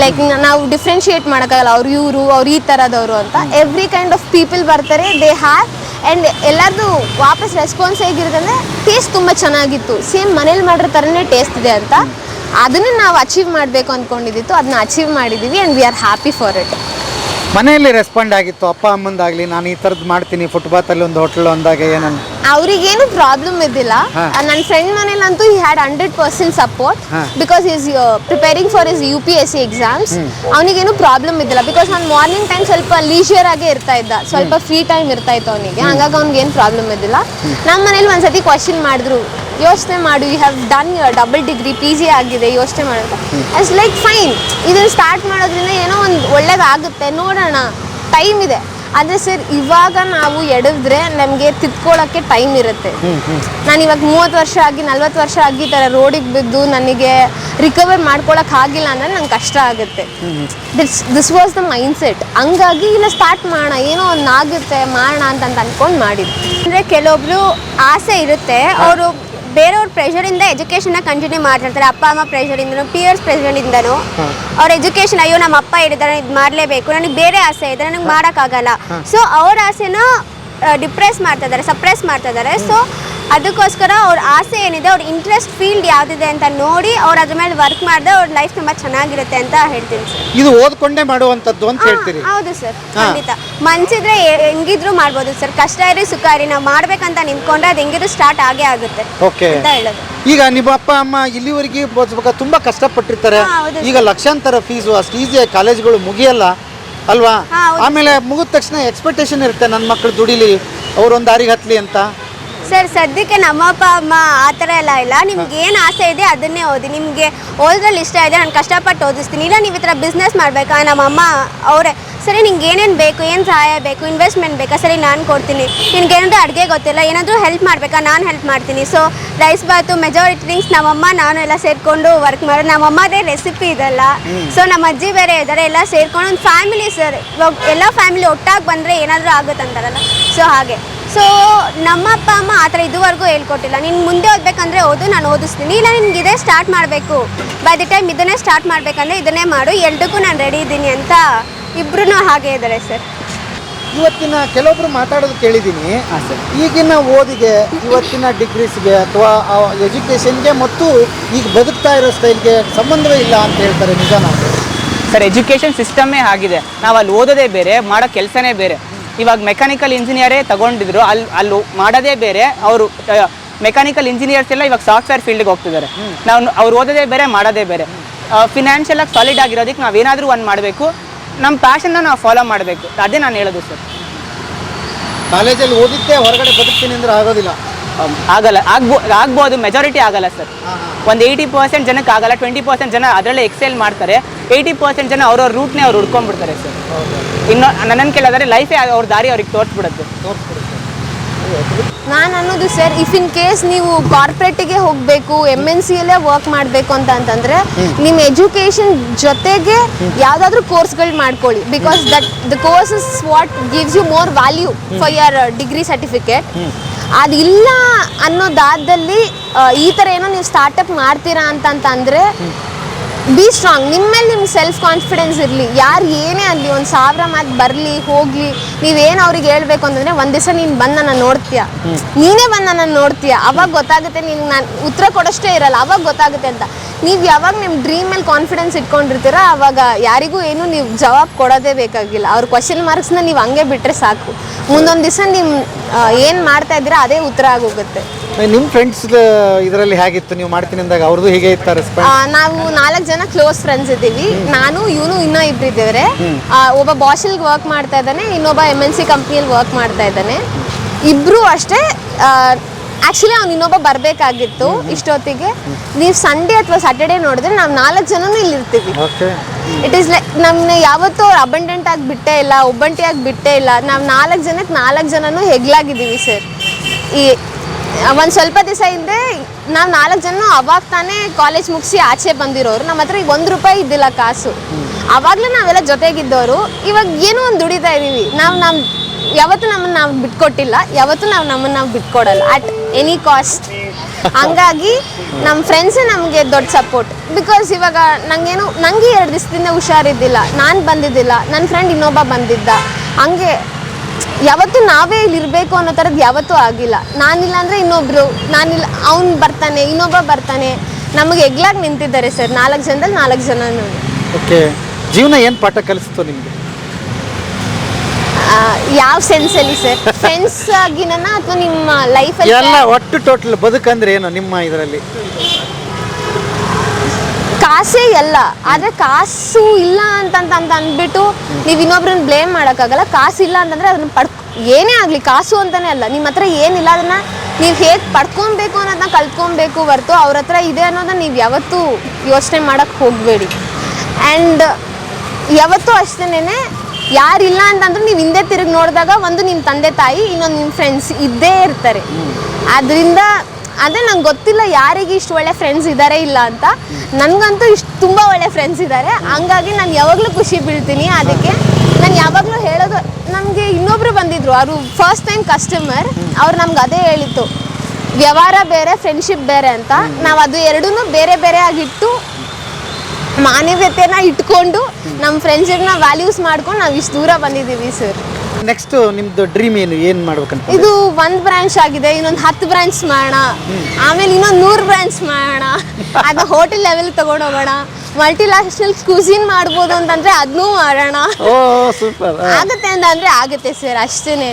ಲೈಕ್ ನಾವು ಡಿಫ್ರೆನ್ಷಿಯೇಟ್ ಮಾಡೋಕ್ಕಾಗಲ್ಲ. ಅವ್ರು ಇವರು ಅವ್ರು ಈ ಥರದವರು ಅಂತ. ಎವ್ರಿ ಕೈಂಡ್ ಆಫ್ ಪೀಪಲ್ ಬರ್ತಾರೆ ದೇ ಹ್ಯಾವ್ ಆ್ಯಂಡ್ ಎಲ್ಲರದು ವಾಪಸ್ ರೆಸ್ಪಾನ್ಸ್ ಹೇಗಿರುತ್ತೆ ಅಂದರೆ ಟೇಸ್ಟ್ ತುಂಬ ಚೆನ್ನಾಗಿತ್ತು. ಸೇಮ್ ಮನೇಲಿ ಮಾಡಿರೋ ಥರನೇ ಟೇಸ್ಟ್ ಇದೆ ಅಂತ. ಅದನ್ನು ನಾವು ಅಚೀವ್ ಮಾಡಬೇಕು ಅಂದ್ಕೊಂಡಿದ್ದಿತ್ತು ಅದನ್ನ ಅಚೀವ್ ಮಾಡಿದ್ದೀವಿ and we are happy for it ಮನೆಯಲ್ಲಿ ರೆಸ್ಪಾಂಡ್ ಆಗಿತ್ತು, ಅಪ್ಪ ಅಮ್ಮಂದಾಗಲಿ, ನಾನು ಈ ಥರದ್ದು ಮಾಡ್ತೀನಿ ಫುಟ್ಬಾತಲ್ಲಿ ಒಂದು ಹೋಟ್ಲು ಅಂದಾಗ ಏನನ್ನ ಅವ್ರಿಗೇನು ಪ್ರಾಬ್ಲಮ್ ಇದ್ದಿಲ್ಲ. ನನ್ನ friend ಮನೇಲಂತೂ he had hundred percent support. Because he's preparing for his U P S C exams ಅವನಿಗೇನು ಪ್ರಾಬ್ಲಮ್ ಇದ್ದಿಲ್ಲ ಬಿಕಾಸ್ ನಾನು ಮಾರ್ನಿಂಗ್ ಟೈಮ್ ಸ್ವಲ್ಪ ಲೀಜಿಯರ್ ಆಗೇ ಇರ್ತಾ ಇದ್ದ. ಸ್ವಲ್ಪ ಫ್ರೀ ಟೈಮ್ ಇರ್ತಾ ಇತ್ತು ಅವನಿಗೆ. ಹಂಗಾಗಿ ಅವ್ನಿಗೆ ಏನು ಪ್ರಾಬ್ಲಮ್ ಇದ್ದಿಲ್ಲ ನಮ್ಮ ಮನೇಲಿ ಒಂದ್ಸತಿ ಕ್ವಶನ್ ಮಾಡಿದ್ರು. ಯೋಚನೆ ಮಾಡು you have done double degree P G ಆಗಿದೆ ಯೋಚನೆ ಮಾಡೋದು ಇಟ್ಸ್ ಲೈಕ್ ಫೈನ್ ಇದನ್ನು ಸ್ಟಾರ್ಟ್ ಮಾಡೋದ್ರಿಂದ ಏನೋ ಒಂದು ಒಳ್ಳೇದಾಗುತ್ತೆ. ನೋಡೋಣ. ಟೈಮ್ ಇದೆ. ಆದರೆ ಸರ್ ಇವಾಗ ನಾವು ಎಡಿದ್ರೆ ನಮಗೆ ತಿದ್ಕೊಳ್ಳೋಕ್ಕೆ ಟೈಮ್ ಇರುತ್ತೆ. ನಾನು ಇವಾಗ ಮೂವತ್ತು ವರ್ಷ ಆಗಿ ನಲ್ವತ್ತು ವರ್ಷ ಆಗಿ ಈ ಥರ ರೋಡಿಗೆ ಬಿದ್ದು ನನಗೆ ರಿಕವರ್ ಮಾಡ್ಕೊಳಕ್ಕೆ ಆಗಿಲ್ಲ ಅಂದರೆ ನಂಗೆ ಕಷ್ಟ ಆಗುತ್ತೆ. This this was the mindset ಹಂಗಾಗಿ ಇಲ್ಲ ಸ್ಟಾರ್ಟ್ ಮಾಡೋಣ ಏನೋ ಒಂದು ಆಗುತ್ತೆ ಮಾಡೋಣ ಅಂತ ಅಂದ್ಕೊಂಡು ಮಾಡಿದ್ವಿ. ಅಂದರೆ ಕೆಲವೊಬ್ರು ಆಸೆ ಇರುತ್ತೆ ಅವರು ಬೇರೆಯವ್ರ ಪ್ರೆಷರಿಂದ ಎಜುಕೇಷನ್ನ ಕಂಟಿನ್ಯೂ ಮಾಡ್ತಿರ್ತಾರೆ. ಅಪ್ಪ ಅಮ್ಮ ಪ್ರೆಷರಿಂದನೂ ಪಿಯರ್ಸ್ ಪ್ರೆಷರಿಂದನೂ ಅವ್ರ ಎಜುಕೇಷನ್ ಅಯ್ಯೋ ನಮ್ಮ ಅಪ್ಪ ಹೇಳಿದಾರೆ ಇದು ಮಾಡಲೇಬೇಕು. ನನಗೆ ಬೇರೆ ಆಸೆ ಇದೆ ನನಗೆ ಮಾಡೋಕ್ಕಾಗಲ್ಲ. ಸೊ ಅವ್ರ ಆಸೆನ ಡಿಪ್ರೆಸ್ ಮಾಡ್ತಾ ಇದ್ದಾರೆ ಸಪ್ರೆಸ್ ಮಾಡ್ತಾ ಇದ್ದಾರೆ ಸೊ ಅದಕ್ಕೋಸ್ಕರ ಅವ್ರ ಆಸೆ ಏನಿದೆ ಅವ್ರ ಇಂಟ್ರೆಸ್ಟ್ ಫೀಲ್ಡ್ ಯಾವ್ದಿದೆ ಅಂತ ನೋಡಿ ಅವ್ರ ಅದ್ರ ಮೇಲೆ ವರ್ಕ್ ಮಾಡಿದ್ರೆ ಅವ್ರ ಲೈಫ್ ತುಂಬಾ ಚೆನ್ನಾಗಿರುತ್ತೆ ಅಂತ ಹೇಳ್ತೀನಿ ಸರ್ ಇದು ಓದ್ಕೊಂಡೇ ಮಾಡುವಂಥದ್ದು ಅಂತ ಹೇಳ್ತೀರಿ? ಹೌದು ಸರ್ ಖಂಡಿತ. ಮನ್ಸಿದ್ರೆ ಹೆಂಗಿದ್ರು ಮಾಡ್ಬೋದು ಸರ್ ಕಷ್ಟ ಇರಿ ಸುಖ ಇರಿ ನಾವು ಮಾಡ್ಬೇಕಂತ ನಿಂತ್ಕೊಂಡ್ರೆ ಅದು ಹೆಂಗಿದ್ರು ಸ್ಟಾರ್ಟ್ ಆಗೇ ಆಗುತ್ತೆ ಓಕೆ ಅಂತ ಹೇಳೋದು. ಈಗ ನಿಮ್ಮ ಅಪ್ಪ ಅಮ್ಮ ಇಲ್ಲಿವರೆಗೆ ಬೋಧಿಸ್ಬೇಕು ತುಂಬಾ ಕಷ್ಟಪಟ್ಟಿರ್ತಾರೆ. ಹೌದು ಈಗ ಲಕ್ಷಾಂತರ ಫೀಸು ಅಷ್ಟು ಈಸಿಯಾಗಿ ಕಾಲೇಜ್ಗಳು ಮುಗಿಯಲ್ಲ ಅಲ್ವಾ? ಆಮೇಲೆ ಮುಗಿದ ತಕ್ಷಣ ಎಕ್ಸ್ಪೆಕ್ಟೇಷನ್ ಇರುತ್ತೆ ನನ್ನ ಮಕ್ಕಳು ದುಡಿಲಿ ಅವ್ರೊಂದು ದಾರಿಗೆ ಹತ್ಲಿ ಅಂತ. ಸರ್ ಸದ್ಯಕ್ಕೆ ನಮ್ಮ ಅಪ್ಪ ಅಮ್ಮ ಆ ಥರ ಎಲ್ಲ ಇಲ್ಲ. ನಿಮ್ಗೆ ಏನು ಆಸೆ ಇದೆ ಅದನ್ನೇ ಓದಿ. ನಿಮಗೆ ಓದ್ರಲ್ಲಿ ಇಷ್ಟ ಇದೆ ನಾನು ಕಷ್ಟಪಟ್ಟು ಓದಿಸ್ತೀನಿ. ಇಲ್ಲ ನೀವು ಈ ಥರ ಬಿಸ್ನೆಸ್ ಮಾಡಬೇಕಾ? ನಮ್ಮ ಅಮ್ಮ ಅವರೇ ಸರಿ ನಿಂಗೆ ಏನೇನು ಬೇಕು ಏನು ಸಹಾಯ ಬೇಕು ಇನ್ವೆಸ್ಟ್ಮೆಂಟ್ ಬೇಕಾ? ಸರಿ ನಾನು ಕೊಡ್ತೀನಿ. ನಿನ್ಗೆ ಏನಾದರೂ ಅಡುಗೆ ಗೊತ್ತಿಲ್ಲ ಏನಾದರೂ ಹೆಲ್ಪ್ ಮಾಡಬೇಕಾ? ನಾನು ಹೆಲ್ಪ್ ಮಾಡ್ತೀನಿ. So rice bath majority things ನಮ್ಮಮ್ಮ ನಾನು ಎಲ್ಲ ಸೇರಿಕೊಂಡು ವರ್ಕ್ ಮಾಡೋದು. ನಮ್ಮಮ್ಮದೇ ರೆಸಿಪಿ ಇದೆಲ್ಲ. ಸೊ ನಮ್ಮ ಅಜ್ಜಿ ಬೇರೆ ಇದ್ದಾರೆ ಎಲ್ಲ ಸೇರ್ಕೊಂಡು ಒಂದು ಫ್ಯಾಮಿಲಿ ಸರ್ ಇವಾಗ ಎಲ್ಲ ಫ್ಯಾಮಿಲಿ ಒಟ್ಟಾಗಿ ಬಂದರೆ ಏನಾದರೂ ಆಗುತ್ತಂತಾರಲ್ಲ? ಸೊ ಹಾಗೆ. ಸೊ ನಮ್ಮ ಅಪ್ಪ ಅಮ್ಮ ಆ ಥರ ಇದುವರೆಗೂ ಹೇಳ್ಕೊಟ್ಟಿಲ್ಲ. ನೀನು ಮುಂದೆ ಓದಬೇಕಂದ್ರೆ ಓದು ನಾನು ಓದಿಸ್ತೀನಿ. ಇಲ್ಲ ನಿನ್ಗೆ ಇದೇ ಸ್ಟಾರ್ಟ್ ಮಾಡಬೇಕು. ಬೈ ದಿ ಟೈಮ್ ಇದನ್ನೇ ಸ್ಟಾರ್ಟ್ ಮಾಡಬೇಕಂದ್ರೆ ಇದನ್ನೇ ಮಾಡು. ಎರಡಕ್ಕೂ ನಾನು ರೆಡಿ ಇದ್ದೀನಿ ಅಂತ ಇಬ್ಬರೂ ಹಾಗೆ ಇದ್ದಾರೆ ಸರ್ ಇವತ್ತಿನ ಕೆಲವೊಬ್ರು ಮಾತಾಡೋದು ಕೇಳಿದ್ದೀನಿ. ಈಗಿನ ಓದಿಗೆ ಇವತ್ತಿನ ಡಿಗ್ರೀಸ್ಗೆ ಅಥವಾ ಎಜುಕೇಷನ್ಗೆ ಮತ್ತು ಈಗ ಬದುಕ್ತಾ ಇರೋ ಸ್ಟೈಲ್ಗೆ ಸಂಬಂಧವೇ ಇಲ್ಲ ಅಂತ ಹೇಳ್ತಾರೆ ನಿಜಾನ? ಸರ್ ಎಜುಕೇಷನ್ ಸಿಸ್ಟಮೇ ಆಗಿದೆ. ನಾವು ಅಲ್ಲಿ ಓದೋದೇ ಬೇರೆ ಮಾಡೋ ಕೆಲಸನೇ ಬೇರೆ. ಇವಾಗ ಮೆಕ್ಯಾನಿಕಲ್ ಇಂಜಿನಿಯರೇ ತಗೊಂಡಿದ್ರು. ಅಲ್ಲಿ ಅಲ್ಲಿ ಮಾಡೋದೇ ಬೇರೆ. ಅವರು ಮೆಕ್ಯಾನಿಕಲ್ ಇಂಜಿನಿಯರ್ಸ್ ಎಲ್ಲ ಇವಾಗ ಸಾಫ್ಟ್ವೇರ್ ಫೀಲ್ಡ್ಗೆ ಹೋಗ್ತಿದ್ದಾರೆ. ನಾವು ಅವ್ರು ಓದೋದೇ ಬೇರೆ, ಮಾಡೋದೇ ಬೇರೆ. ಫಿನಾನ್ಷಿಯಲ್ ಆಗಿ ಸಾಲಿಡ್ ಆಗಿರೋದಕ್ಕೆ ನಾವೇನಾದರೂ ಒಂದು ಮಾಡಬೇಕು. ನಮ್ಮ ಪ್ಯಾಷನ್ನ ನಾವು ಫಾಲೋ ಮಾಡಬೇಕು. ಅದೇ ನಾನು ಹೇಳೋದು ಸರ್. ಕಾಲೇಜಲ್ಲಿ ಓದಿದ್ದೆ ಹೊರಗಡೆ ಬದುಕ್ತೀನಿ ಅಂದ್ರೆ ಆಗೋದಿಲ್ಲ. ಆಗಲ್ಲ. ಆಗ್ಬೋ ಆಗ್ಬೋದು ಮೆಜಾರಿಟಿ ಆಗಲ್ಲ ಸರ್. ಒಂದು ಏಯ್ಟಿ ಪರ್ಸೆಂಟ್ ಜನಕ್ಕೆ ಆಗಲ್ಲ ಟ್ವೆಂಟಿ ಪರ್ಸೆಂಟ್ ಜನ ಅದರಲ್ಲೇ ಎಕ್ಸೆಲ್ ಮಾಡ್ತಾರೆ. ಏಯ್ಟಿ ಪರ್ಸೆಂಟ್ ಜನ ಅವ್ರವ್ರ ರೂಟ್ನೇ ಅವ್ರು ಹುಡ್ಕೊಂಡ್ಬಿಡ್ತಾರೆ ಸರ್. ಇನ್ನು ನನ್ನ ಕೇಳಿದ್ರೆ ಲೈಫೇ ಅವ್ರ ದಾರಿ ಅವ್ರಿಗೆ ತೋರಿಸ್ಬಿಡುತ್ತೆ. ನಾನು ಅನ್ನೋದು ಸರ್ ಇಫ್ ಇನ್ ಕೇಸ್ ನೀವು ಕಾರ್ಪೊರೇಟಿಗೆ ಹೋಗಬೇಕು ಎಂ ಎನ್ ಸಿಯಲ್ಲೇ ವರ್ಕ್ ಮಾಡಬೇಕು ಅಂತ ಅಂತಂದ್ರೆ ನಿಮ್ಮ ಎಜುಕೇಷನ್ ಜೊತೆಗೆ ಯಾವುದಾದ್ರೂ ಕೋರ್ಸ್ಗಳು ಮಾಡ್ಕೊಳ್ಳಿ. Because that the course is what gives you more value for your degree certificate ಅದಿಲ್ಲ ಅನ್ನೋದಾದಲ್ಲಿ ಈ ಥರ ಏನೋ ನೀವು ಸ್ಟಾರ್ಟಪ್ ಮಾಡ್ತೀರಾ ಅಂತಂತಂದರೆ ಬಿ ಸ್ಟ್ರಾಂಗ್ ನಿಮ್ಮ ಮೇಲೆ ನಿಮ್ಗೆ ಸೆಲ್ಫ್ ಕಾನ್ಫಿಡೆನ್ಸ್ ಇರಲಿ. ಯಾರು ಏನೇ ಆಗಲಿ, ಒಂದು ಸಾವಿರ ಮಾತು ಬರಲಿ, ಹೋಗಲಿ, ನೀವೇನು ಅವ್ರಿಗೆ ಹೇಳ್ಬೇಕು ಅಂತಂದರೆ ಒಂದು ದಿವಸ ನೀನು ಬಂದು ನನ್ನ ನೋಡ್ತೀಯ. ನೀನೇ ಬಂದು ನನ್ನ ನೋಡ್ತೀಯ. ಅವಾಗ ಗೊತ್ತಾಗುತ್ತೆ ನೀನು ನಾನು ಉತ್ತರ ಕೊಡೋಷ್ಟೇ ಇರಲ್ಲ. ಅವಾಗ ಗೊತ್ತಾಗುತ್ತೆ ಅಂತ. ನೀವು ಯಾವಾಗ ನಿಮ್ಮ ಡ್ರೀಮ್ ಮೇಲೆ ಕಾನ್ಫಿಡೆನ್ಸ್ ಇಟ್ಕೊಂಡಿರ್ತೀರ, ಅವಾಗ ಯಾರಿಗೂ ಏನು ನೀವು ಜವಾಬ್ ಕೊಡೋದೇ ಬೇಕಾಗಿಲ್ಲ. ಅವ್ರ ಕ್ವಶನ್ ಮಾರ್ಕ್ಸ್ನ ನೀವು ಹಂಗೆ ಬಿಟ್ಟರೆ ಸಾಕು. ಮುಂದೊಂದು ದಿವಸ ನೀವು ಏನು ಮಾಡ್ತಾ ಇದ್ದೀರಾ, ಅದೇ ಉತ್ತರ ಆಗೋಗುತ್ತೆ. ನಿಮ್ಮ ಫ್ರೆಂಡ್ಸ್ ಇದರಲ್ಲಿ ಹೇಗಿತ್ತು? ನೀವು ಮಾಡ್ತೀನಿ ಅಂದಾಗ ಅವ್ರದ್ದು ಹೀಗೆ ಇತ್ತ ರೆಸ್ಪಾನ್ಸ್ ನಾವು ನಾಲ್ಕು ಜನ ಕ್ಲೋಸ್ ಫ್ರೆಂಡ್ಸ್ ಇದ್ದೀವಿ. ನಾನು ಇವನು ಇನ್ನೂ ಇಬ್ರು ಇದ್ದೇವ್ರೆ ಒಬ್ಬ ಬಾಷಲ್ಗೆ ವರ್ಕ್ ಮಾಡ್ತಾ ಇದ್ದಾನೆ ಇನ್ನೊಬ್ಬ ಎಂ ಎನ್ ಸಿ ಕಂಪ್ನಿಯಲ್ಲಿ ವರ್ಕ್ ಮಾಡ್ತಾ ಇದ್ದಾನೆ. ಇಬ್ರು ಅಷ್ಟೇ ಆ್ಯಕ್ಚುಲಿ ಅವ್ನು ಇನ್ನೊಬ್ಬ ಬರಬೇಕಾಗಿತ್ತು ಇಷ್ಟೊತ್ತಿಗೆ. ನೀವು ಸಂಡೇ ಅಥವಾ ಸ್ಯಾಟರ್ಡೇ ನೋಡಿದ್ರೆ ನಾವು ನಾಲ್ಕು ಜನನೂ ಇಲ್ಲಿ ಇರ್ತೀವಿ ಓಕೆ ಇಟ್ ಈಸ್ ಲೈಕ್ ನಮ್ಮನ್ನ ಯಾವತ್ತೂ ಅವ್ರು ಅಬಂಡೆಂಟ್ ಆಗಿ ಬಿಟ್ಟೇ ಇಲ್ಲ ಒಬ್ಬಂಟಿಯಾಗಿ ಬಿಟ್ಟೇ ಇಲ್ಲ. ನಾವು ನಾಲ್ಕು ಜನಕ್ಕೆ ನಾಲ್ಕು ಜನನೂ ಹೆಗ್ಲಾಗಿದ್ದೀವಿ ಸರ್ ಈ ಒಂದು ಸ್ವಲ್ಪ ದಿವಸ ಹಿಂದೆ ನಾವು ನಾಲ್ಕು ಜನ ಅವಾಗ ತಾನೇ ಕಾಲೇಜ್ ಮುಗಿಸಿ ಆಚೆ ಬಂದಿರೋರು. ನಮ್ಮ ಹತ್ರ ಈಗ ಒಂದು ರೂಪಾಯಿ ಇದ್ದಿಲ್ಲ ಕಾಸು. ಆವಾಗಲೇ ನಾವೆಲ್ಲ ಜೊತೆಗಿದ್ದವರು ಇವಾಗ ಏನೋ ಒಂದು ದುಡಿತಾ ಇದ್ದೀವಿ ನಾವು ನಮ್ಮ ಯಾವತ್ತೂ ನಮ್ಮನ್ನು ನಾವು ಬಿಟ್ಕೊಟ್ಟಿಲ್ಲ. ಯಾವತ್ತೂ ನಾವು ನಮ್ಮನ್ನು ನಾವು ಬಿಟ್ಕೊಡಲ್ಲ. ಅಟ್ ಎನಿ ಕಾಸ್ಟ್ ಹಂಗಾಗಿ ನಮ್ಮ ಫ್ರೆಂಡ್ಸೇ ನಮಗೆ ದೊಡ್ಡ ಸಪೋರ್ಟ್ ಬಿಕಾಸ್ ಇವಾಗ ನಂಗೇನು ನನಗೆ ಎರಡು ದಿವಸದಿಂದ ಹುಷಾರಿದ್ದಿಲ್ಲ. ನಾನು ಬಂದಿದ್ದಿಲ್ಲ. ನನ್ನ ಫ್ರೆಂಡ್ ಇನ್ನೊಬ್ಬ ಬಂದಿದ್ದ. ಹಂಗೆ ಯಾವತ್ತೂ ನಾವೇ ಇಲ್ಲಿ ಇರಬೇಕು ಅನ್ನೋ ಥರದ್ದು ಯಾವತ್ತೂ ಆಗಿಲ್ಲ. ನಾನಿಲ್ಲ ಅಂದರೆ ಇನ್ನೊಬ್ರು ನಾನಿಲ್ಲ ಅವ್ನು ಬರ್ತಾನೆ ಇನ್ನೊಬ್ಬ ಬರ್ತಾನೆ. ನಮಗೆ ಎಗ್ಲಾಗಿ ನಿಂತಿದ್ದಾರೆ ಸರ್ ನಾಲ್ಕು ಜನದಲ್ಲಿ ನಾಲ್ಕು ಜನ ಓಕೆ ಜೀವನ ಏನು ಪಾಠ ಕಲಿಸ್ತು ನಿಮಗೆ? ಯಾವ ಸೆನ್ಸಲ್ಲಿ ಸರ್? ಫ್ರೆಂಡ್ಸ್ ಆಗಿನ ಅಥವಾ ನಿಮ್ಮ ಲೈಫಲ್ಲಿ ಎಲ್ಲ ಒಟ್ಟು ಟೋಟಲ್ ಬದುಕಂದ್ರೆ ಏನು ನಿಮ್ಮ ಇದರಲ್ಲಿ? ಕಾಸೇ ಎಲ್ಲ. ಆದ್ರೆ ಕಾಸು ಇಲ್ಲ ಅಂತಂತ ಅಂತ ಅಂದ್ಬಿಟ್ಟು ನೀವು ಇನ್ನೊಬ್ರನ್ನ ಬ್ಲೇಮ್ ಮಾಡೋಕ್ಕಾಗಲ್ಲ. ಕಾಸು ಇಲ್ಲ ಅಂತಂದ್ರೆ ಅದನ್ನ ಪಡ್ ಏನೇ ಆಗಲಿ ಕಾಸು ಅಂತಾನೆ ಅಲ್ಲ. ನಿಮ್ಮ ಹತ್ರ ಏನಿಲ್ಲ ಅದನ್ನ ನೀವು ಹೇಗೆ ಪಡ್ಕೊಬೇಕು ಅನ್ನೋದನ್ನ ಕಲ್ತ್ಕೊಬೇಕು ಹೊರ್ತು ಅವ್ರ ಹತ್ರ ಇದೆ ಅನ್ನೋದನ್ನ ನೀವು ಯಾವತ್ತೂ ಯೋಚನೆ ಮಾಡೋಕ್ಕೆ ಹೋಗಬೇಡಿ. ಆ್ಯಂಡ್ ಯಾವತ್ತೂ ಅಷ್ಟೇನೆ ಯಾರಿಲ್ಲ ಅಂತಂದ್ರೆ ನೀವು ಹಿಂದೆ ತಿರುಗಿ ನೋಡಿದಾಗ ಒಂದು ನಿಮ್ಮ ತಂದೆ ತಾಯಿ ಇನ್ನೊಂದು ನಿಮ್ಮ ಫ್ರೆಂಡ್ಸ್ ಇದ್ದೇ ಇರ್ತಾರೆ. ಅದರಿಂದ ಅದೇ ನಂಗೆ ಗೊತ್ತಿಲ್ಲ ಯಾರಿಗೆ ಇಷ್ಟು ಒಳ್ಳೆ ಫ್ರೆಂಡ್ಸ್ ಇದ್ದಾರೆ ಇಲ್ಲ ಅಂತ. ನನಗಂತೂ ಇಷ್ಟು ತುಂಬ ಒಳ್ಳೆ ಫ್ರೆಂಡ್ಸ್ ಇದ್ದಾರೆ ಹಂಗಾಗಿ ನಾನು ಯಾವಾಗಲೂ ಖುಷಿ ಬೀಳ್ತೀನಿ. ಅದಕ್ಕೆ ನಾನು ಯಾವಾಗಲೂ ಹೇಳೋದು, ನಮಗೆ ಇನ್ನೊಬ್ರು ಬಂದಿದ್ರು, ಅವರು ಫಸ್ಟ್ ಟೈಮ್ ಕಸ್ಟಮರ್ ಅವ್ರು ನಮ್ಗೆ ಅದೇ ಹೇಳಿತ್ತು ವ್ಯವಹಾರ ಬೇರೆ ಫ್ರೆಂಡ್ಶಿಪ್ ಬೇರೆ ಅಂತ. ನಾವು ಅದು ಎರಡೂ ಬೇರೆ ಬೇರೆ ಆಗಿಟ್ಟು ಮಾನವೀಯತೆನ ಇಟ್ಕೊಂಡು ನಮ್ಮ ಫ್ರೆಂಡ್ಶಿಪ್ನ ವ್ಯಾಲ್ಯೂಸ್ ಮಾಡ್ಕೊಂಡು ನಾವು ಇಷ್ಟು ದೂರ ಬಂದಿದ್ದೀವಿ ಸರ್ ನೆಕ್ಸ್ಟ್ ನಿಮ್ದು ಡ್ರೀಮ್ ಏನು? ಏನ್ ಮಾಡ್ಬೇಕಂತ ಇದು ಒಂದು ಬ್ರಾಂಚ್ ಆಗಿದೆ ಇನ್ನೊಂದು ಹತ್ತು ಬ್ರಾಂಚ್ ಮಾಡೋಣ. ಆಮೇಲೆ ಇನ್ನೊಂದು ನೂರು ಬ್ರಾಂಚ್ ಮಾಡೋಣ. ಅದು ಹೋಟೆಲ್ ಲೆವೆಲ್ ತಗೊಂಡು ಹೋಗೋಣ. ಮಲ್ಟಿ ನ್ಯಾಷನಲ್ ಕ್ಯೂಸಿನ್ ಮಾಡ್ಬೋದು ಅಂತಂದ್ರೆ ಅದನ್ನೂ ಮಾಡೋಣ. ಓ ಸೂಪರ್ ಆಗುತ್ತೆ ಅಂತಂದ್ರೆ ಆಗುತ್ತೆ ಸರ್ ಅಷ್ಟೇನೆ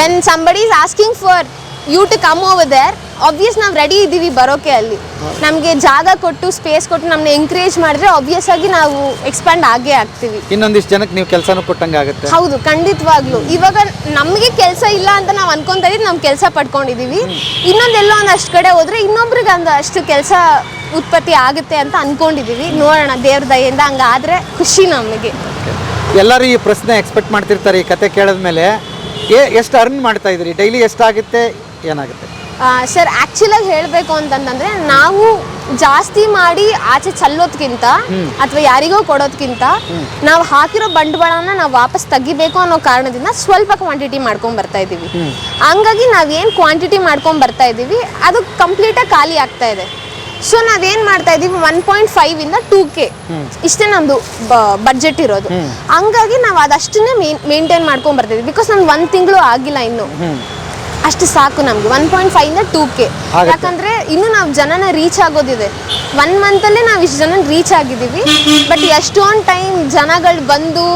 when somebody is asking for you to come over there obvious ನಾವು ರೆಡಿ ಇದ್ದೀವಿ ಬರೋಕೆ ಅಲ್ಲಿ. ನಮಗೆ ಜಾಗ ಕೊಟ್ಟು ಸ್ಪೇಸ್ ಕೊಟ್ಟು ನಮ್ಮನ್ನ ಎಂಕರೇಜ್ ಮಾಡಿದ್ರೆ ಆಬ್ವಿಯಸ್ ಆಗಿ ನಾವು ಎಕ್ಸ್ಪ್ಯಾಂಡ್ ಆಗೇ ಆಗ್ತೀವಿ. ಇನ್ನೊಂದಿಷ್ಟು ಜನಕ್ಕೆ ನೀವು ಕೆಲಸನೂ ಕೊಟ್ಟಂಗೆ ಆಗುತ್ತೆ. ಹೌದು ಖಂಡಿತವಾಗ್ಲೂ. ಇವಾಗ ನಮಗೆ ಕೆಲಸ ಇಲ್ಲ ಅಂತ ನಾವು ಅನ್ಕೊಂತ ಇದ್ದೀವಿ ನಮ್ಮ ಕೆಲಸ ಪಡ್ಕೊಂಡಿದೀವಿ. ಇನ್ನೊಂದೆಲ್ಲೋ ಅಷ್ಟು ಕಡೆ ಹೋದ್ರೆ ಇನ್ನೊಬ್ರಿಗೆ ಒಂದು ಅಷ್ಟು ಕೆಲಸ ಉತ್ಪತ್ತಿ ಆಗುತ್ತೆ ಅಂತ ಅನ್ಕೊಂಡಿದೀವಿ. ನೋಡೋಣ ದೇವ್ರ ದಯೆಯಿಂದ ಹಂಗಾದ್ರೆ ಖುಷಿ ನಮಗೆ. ಎಲ್ಲರೂ ಈ ಪ್ರಶ್ನೆ ಎಕ್ಸ್ಪೆಕ್ಟ್ ಮಾಡ್ತಿರ್ತಾರೆ ಈ ಕತೆ ಕೇಳಿದ್ಮೇಲೆ. ಏ ಎಷ್ಟು ಅರ್ನ್ ಮಾಡ್ತಾ ಇದ್ರಿ ಡೈಲಿ ಎಷ್ಟಾಗುತ್ತೆ ಏನಾಗುತ್ತೆ? ಸರ್ ಆ್ಯಕ್ಚುಲಾಗಿ ಹೇಳಬೇಕು ಅಂತಂದ್ರೆ ನಾವು ಜಾಸ್ತಿ ಮಾಡಿ ಆಚೆ ಚಲ್ಲೋದ್ಕಿಂತ ಅಥವಾ ಯಾರಿಗೋ ಕೊಡೋದ್ಕಿಂತ ನಾವು ಹಾಕಿರೋ ಬಂಡವಾಳನ ನಾವು ವಾಪಸ್ ತೆಗಿಬೇಕು ಅನ್ನೋ ಕಾರಣದಿಂದ ಸ್ವಲ್ಪ ಕ್ವಾಂಟಿಟಿ ಮಾಡ್ಕೊಂಡ್ ಬರ್ತಾ ಇದ್ದೀವಿ. ಹಂಗಾಗಿ ನಾವೇನು ಕ್ವಾಂಟಿಟಿ ಮಾಡ್ಕೊಂಡ್ ಬರ್ತಾ ಇದ್ದೀವಿ ಅದು ಕಂಪ್ಲೀಟಾಗಿ ಖಾಲಿ ಆಗ್ತಾ ಇದೆ. ಸೊ ನಾವೇನ್ ಮಾಡ್ತಾ ಇದೀವಿ ಒನ್ ಪಾಯಿಂಟ್ ಫೈವ್ ಇಂದ ಟೂ ಕೆ ಇಷ್ಟೇ ನಮ್ದು ಬಡ್ಜೆಟ್ ಇರೋದು. ಹಂಗಾಗಿ ನಾವು ಅದಷ್ಟನ್ನೇ ಮೇಂಟೈನ್ ಮಾಡ್ಕೊಂಡ್ ಬರ್ತಾ ಇದೀವಿ ಬಿಕಾಸ್ ನಮ್ಗೆ ಒಂದ್ ತಿಂಗಳು ಆಗಿಲ್ಲ ಇನ್ನು. ಅಷ್ಟು ಸಾಕು ನಮಗೆ. ಒನ್ ಪಾಯಿಂಟ್ ಫೈವ್ ಇಂದ ಟೂ ಕೆ. ಯಾಕಂದ್ರೆ ಇನ್ನು ನಾವು ಜನನ ರೀಚ್ ಆಗೋದಿದೆ. ಒನ್ ಮಂತಲ್ಲೇ ನಾವು ಇಷ್ಟು ಜನ ರೀಚ್ ಆಗಿದ್ದೀವಿ. ಬಟ್ ಎಷ್ಟೊಂದು ಟೈಮ್ ಜನಗಳು ಬಂದು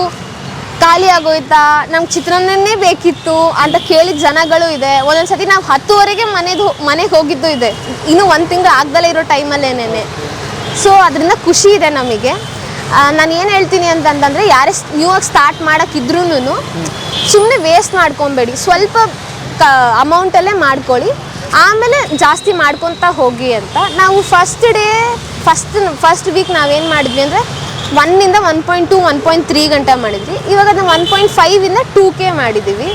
ಖಾಲಿ ಆಗೋಯ್ತಾ ನಮ್ಗೆ ಚಿತ್ರಾನ್ನನೇ ಬೇಕಿತ್ತು ಅಂತ ಕೇಳಿದ ಜನಗಳು ಇದೆ. ಒಂದೊಂದ್ಸತಿ ನಾವು ಹತ್ತುವರೆಗೆ ಮನೆದು ಮನೆಗೆ ಹೋಗಿದ್ದು ಇದೆ. ಇನ್ನು ಒಂದು ತಿಂಗಳು ಆಗ್ದಲೇ ಇರೋ ಟೈಮಲ್ಲೇನೇ ಸೊ ಅದರಿಂದ ಖುಷಿ ಇದೆ ನಮಗೆ. ನಾನು ಏನು ಹೇಳ್ತೀನಿ ಅಂತಂದರೆ ಯಾರೇ ನ್ಯೂ ಆಗಿ ಸ್ಟಾರ್ಟ್ ಮಾಡೋಕ್ಕಿದ್ರೂ ಸುಮ್ಮನೆ ವೇಸ್ಟ್ ಮಾಡ್ಕೊಬೇಡಿ. ಸ್ವಲ್ಪ ಕ ಅಮೌಂಟಲ್ಲೇ ಮಾಡ್ಕೊಳ್ಳಿ. ಆಮೇಲೆ ಜಾಸ್ತಿ ಮಾಡ್ಕೊತಾ ಹೋಗಿ ಅಂತ. ನಾವು first day first first week ನಾವೇನು ಮಾಡಿದ್ವಿ ಅಂದರೆ ಒನ್ನಿಂದ one point two one point three ಗಂಟೆ ಮಾಡಿದ್ವಿ. ಇವಾಗ ನಾವು ಒನ್ ಪಾಯಿಂಟ್ ಫೈವಿಂದ ಟೂ ಕೆ ಮಾಡಿದ್ದೀವಿ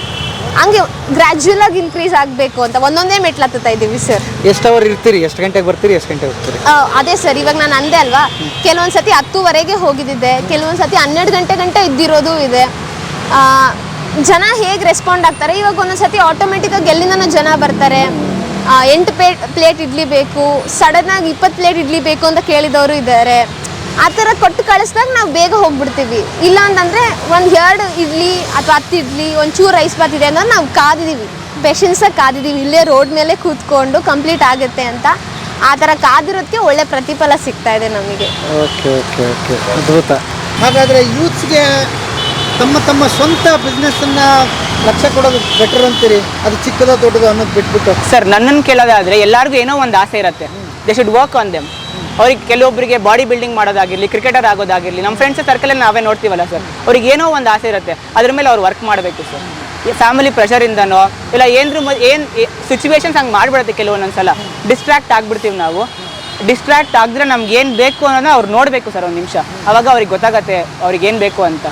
ಹಂಗೆ ಗ್ರ್ಯಾಜುವಲ್ ಆಗಿ ಇನ್ಕ್ರೀಸ್ ಆಗಬೇಕು ಅಂತ. ಒಂದೊಂದೇ ಮೆಟ್ಲು ಹತ್ತುತ್ತಾ ಇದ್ದೀವಿ ಸರ್ ಎಷ್ಟು ಅವರ್ ಇರ್ತೀರಿ? ಎಷ್ಟು ಗಂಟೆಗೆ ಬರ್ತೀರಿ? ಎಷ್ಟು ಗಂಟೆಗೆ ಹೋಗ್ತೀರಿ? ಅದೇ ಸರ್ ಇವಾಗ ನಾನು ಅಂದೆ ಅಲ್ವಾ? ಕೆಲವೊಂದು ಸತಿ ಹತ್ತುವರೆಗೆ ಹೋಗಿದ್ದಿದೆ ಕೆಲವೊಂದು ಸತಿ ಹನ್ನೆರಡು ಗಂಟೆ ಗಂಟೆ ಇದ್ದಿರೋದು ಇದೆ. ಜನ ಹೇಗೆ ರೆಸ್ಪಾಂಡ್ ಆಗ್ತಾರೆ? ಇವಾಗ ಒಂದೊಂದ್ಸತಿ ಆಟೋಮೆಟಿಕ್ಕಾಗಿ ಎಲ್ಲಿಂದನೂ ಜನ ಬರ್ತಾರೆ. ಎಂಟು ಪ್ಲೇಟ್ ಪ್ಲೇಟ್ ಇಡ್ಲಿ ಬೇಕು ಸಡನ್ನಾಗಿ ಇಪ್ಪತ್ತು ಪ್ಲೇಟ್ ಇಡ್ಲಿ ಬೇಕು ಅಂತ ಕೇಳಿದವರು ಇದ್ದಾರೆ. ಆ ಥರ ಕೊಟ್ಟು ಕಳಿಸ್ದಾಗ ನಾವು ಬೇಗ ಹೋಗ್ಬಿಡ್ತೀವಿ. ಇಲ್ಲ ಅಂತಂದರೆ ಒಂದು ಎರಡು ಇಡ್ಲಿ ಅಥವಾ ಹತ್ತು ಇಡ್ಲಿ, ಒಂಚೂರು ಚೂರು ರೈಸ್ ಬಾತ್ ಇದೆ ಅಂದ್ರೆ ನಾವು ಕಾದಿದ್ದೀವಿ ಪೇಷನ್ಸಾಗಿ ಕಾದಿದ್ದೀವಿ ಇಲ್ಲೇ ರೋಡ್ ಮೇಲೆ ಕೂತ್ಕೊಂಡು ಕಂಪ್ಲೀಟ್ ಆಗುತ್ತೆ ಅಂತ. ಆ ಥರ ಕಾದಿರೋದಕ್ಕೆ ಒಳ್ಳೆ ಪ್ರತಿಫಲ ಸಿಗ್ತಾ ಇದೆ ನಮಗೆ. ಓಕೆ ಓಕೆ ಓಕೆ ಅದ್ಭುತ. ಹಾಗಾದರೆ ಯೂತ್ಸ್ಗೆ ತಮ್ಮ ತಮ್ಮ ಸ್ವಂತ ಬಿಸ್ನೆಸ್ಸನ್ನು ಲಕ್ಷ ಕೊಡೋದು ಬೆಟರ್ ಅಂತೀರಿ? ಅದು ಚಿಕ್ಕದ ದೊಡ್ಡದು ಅನ್ನೋದು ಬಿಟ್ಬಿಟ್ಟು. ಸರ್ ನನ್ನನ್ನು ಕೇಳೋದಾದ್ರೆ ಎಲ್ಲರಿಗೂ ಏನೋ ಒಂದು ಆಸೆ ಇರುತ್ತೆ. They should work on them ಅವ್ರಿಗೆ ಕೆಲವೊಬ್ಬರಿಗೆ ಬಾಡಿ ಬಿಲ್ಡಿಂಗ್ ಮಾಡೋದಾಗಿರಲಿ ಕ್ರಿಕೆಟರ್ ಆಗೋದಾಗಿರಲಿ ನಮ್ಮ ಫ್ರೆಂಡ್ಸ್ ಸರ್ಕಲಲ್ಲಿ ನಾವೇ ನೋಡ್ತೀವಲ್ಲ ಸರ್ ಅವ್ರಿಗೆ ಏನೋ ಒಂದು ಆಸೆ ಇರುತ್ತೆ. ಅದ್ರ ಮೇಲೆ ಅವ್ರು ವರ್ಕ್ ಮಾಡಬೇಕು ಸರ್ ಫ್ಯಾಮಿಲಿ ಪ್ರೆಷರಿಂದನೋ ಇಲ್ಲ ಏನ್ರು ಏನು ಸಿಚುವೇಶನ್ಸ್ ಹಂಗೆ ಮಾಡಿಬಿಡುತ್ತೆ ಕೆಲವೊಂದೊಂದು ಸಲ. ಡಿಸ್ಟ್ರಾಕ್ಟ್ ಆಗಿಬಿಡ್ತೀವಿ ನಾವು. ಡಿಸ್ಟ್ರಾಕ್ಟ್ ಆಗಿದ್ರೆ ನಮ್ಗೆ ಏನು ಬೇಕು ಅನ್ನೋದನ್ನ ಅವ್ರು ನೋಡಬೇಕು ಸರ್ ಒಂದು ನಿಮಿಷ. ಅವಾಗ ಅವ್ರಿಗೆ ಗೊತ್ತಾಗತ್ತೆ ಅವ್ರಿಗೆ ಏನು ಬೇಕು ಅಂತ.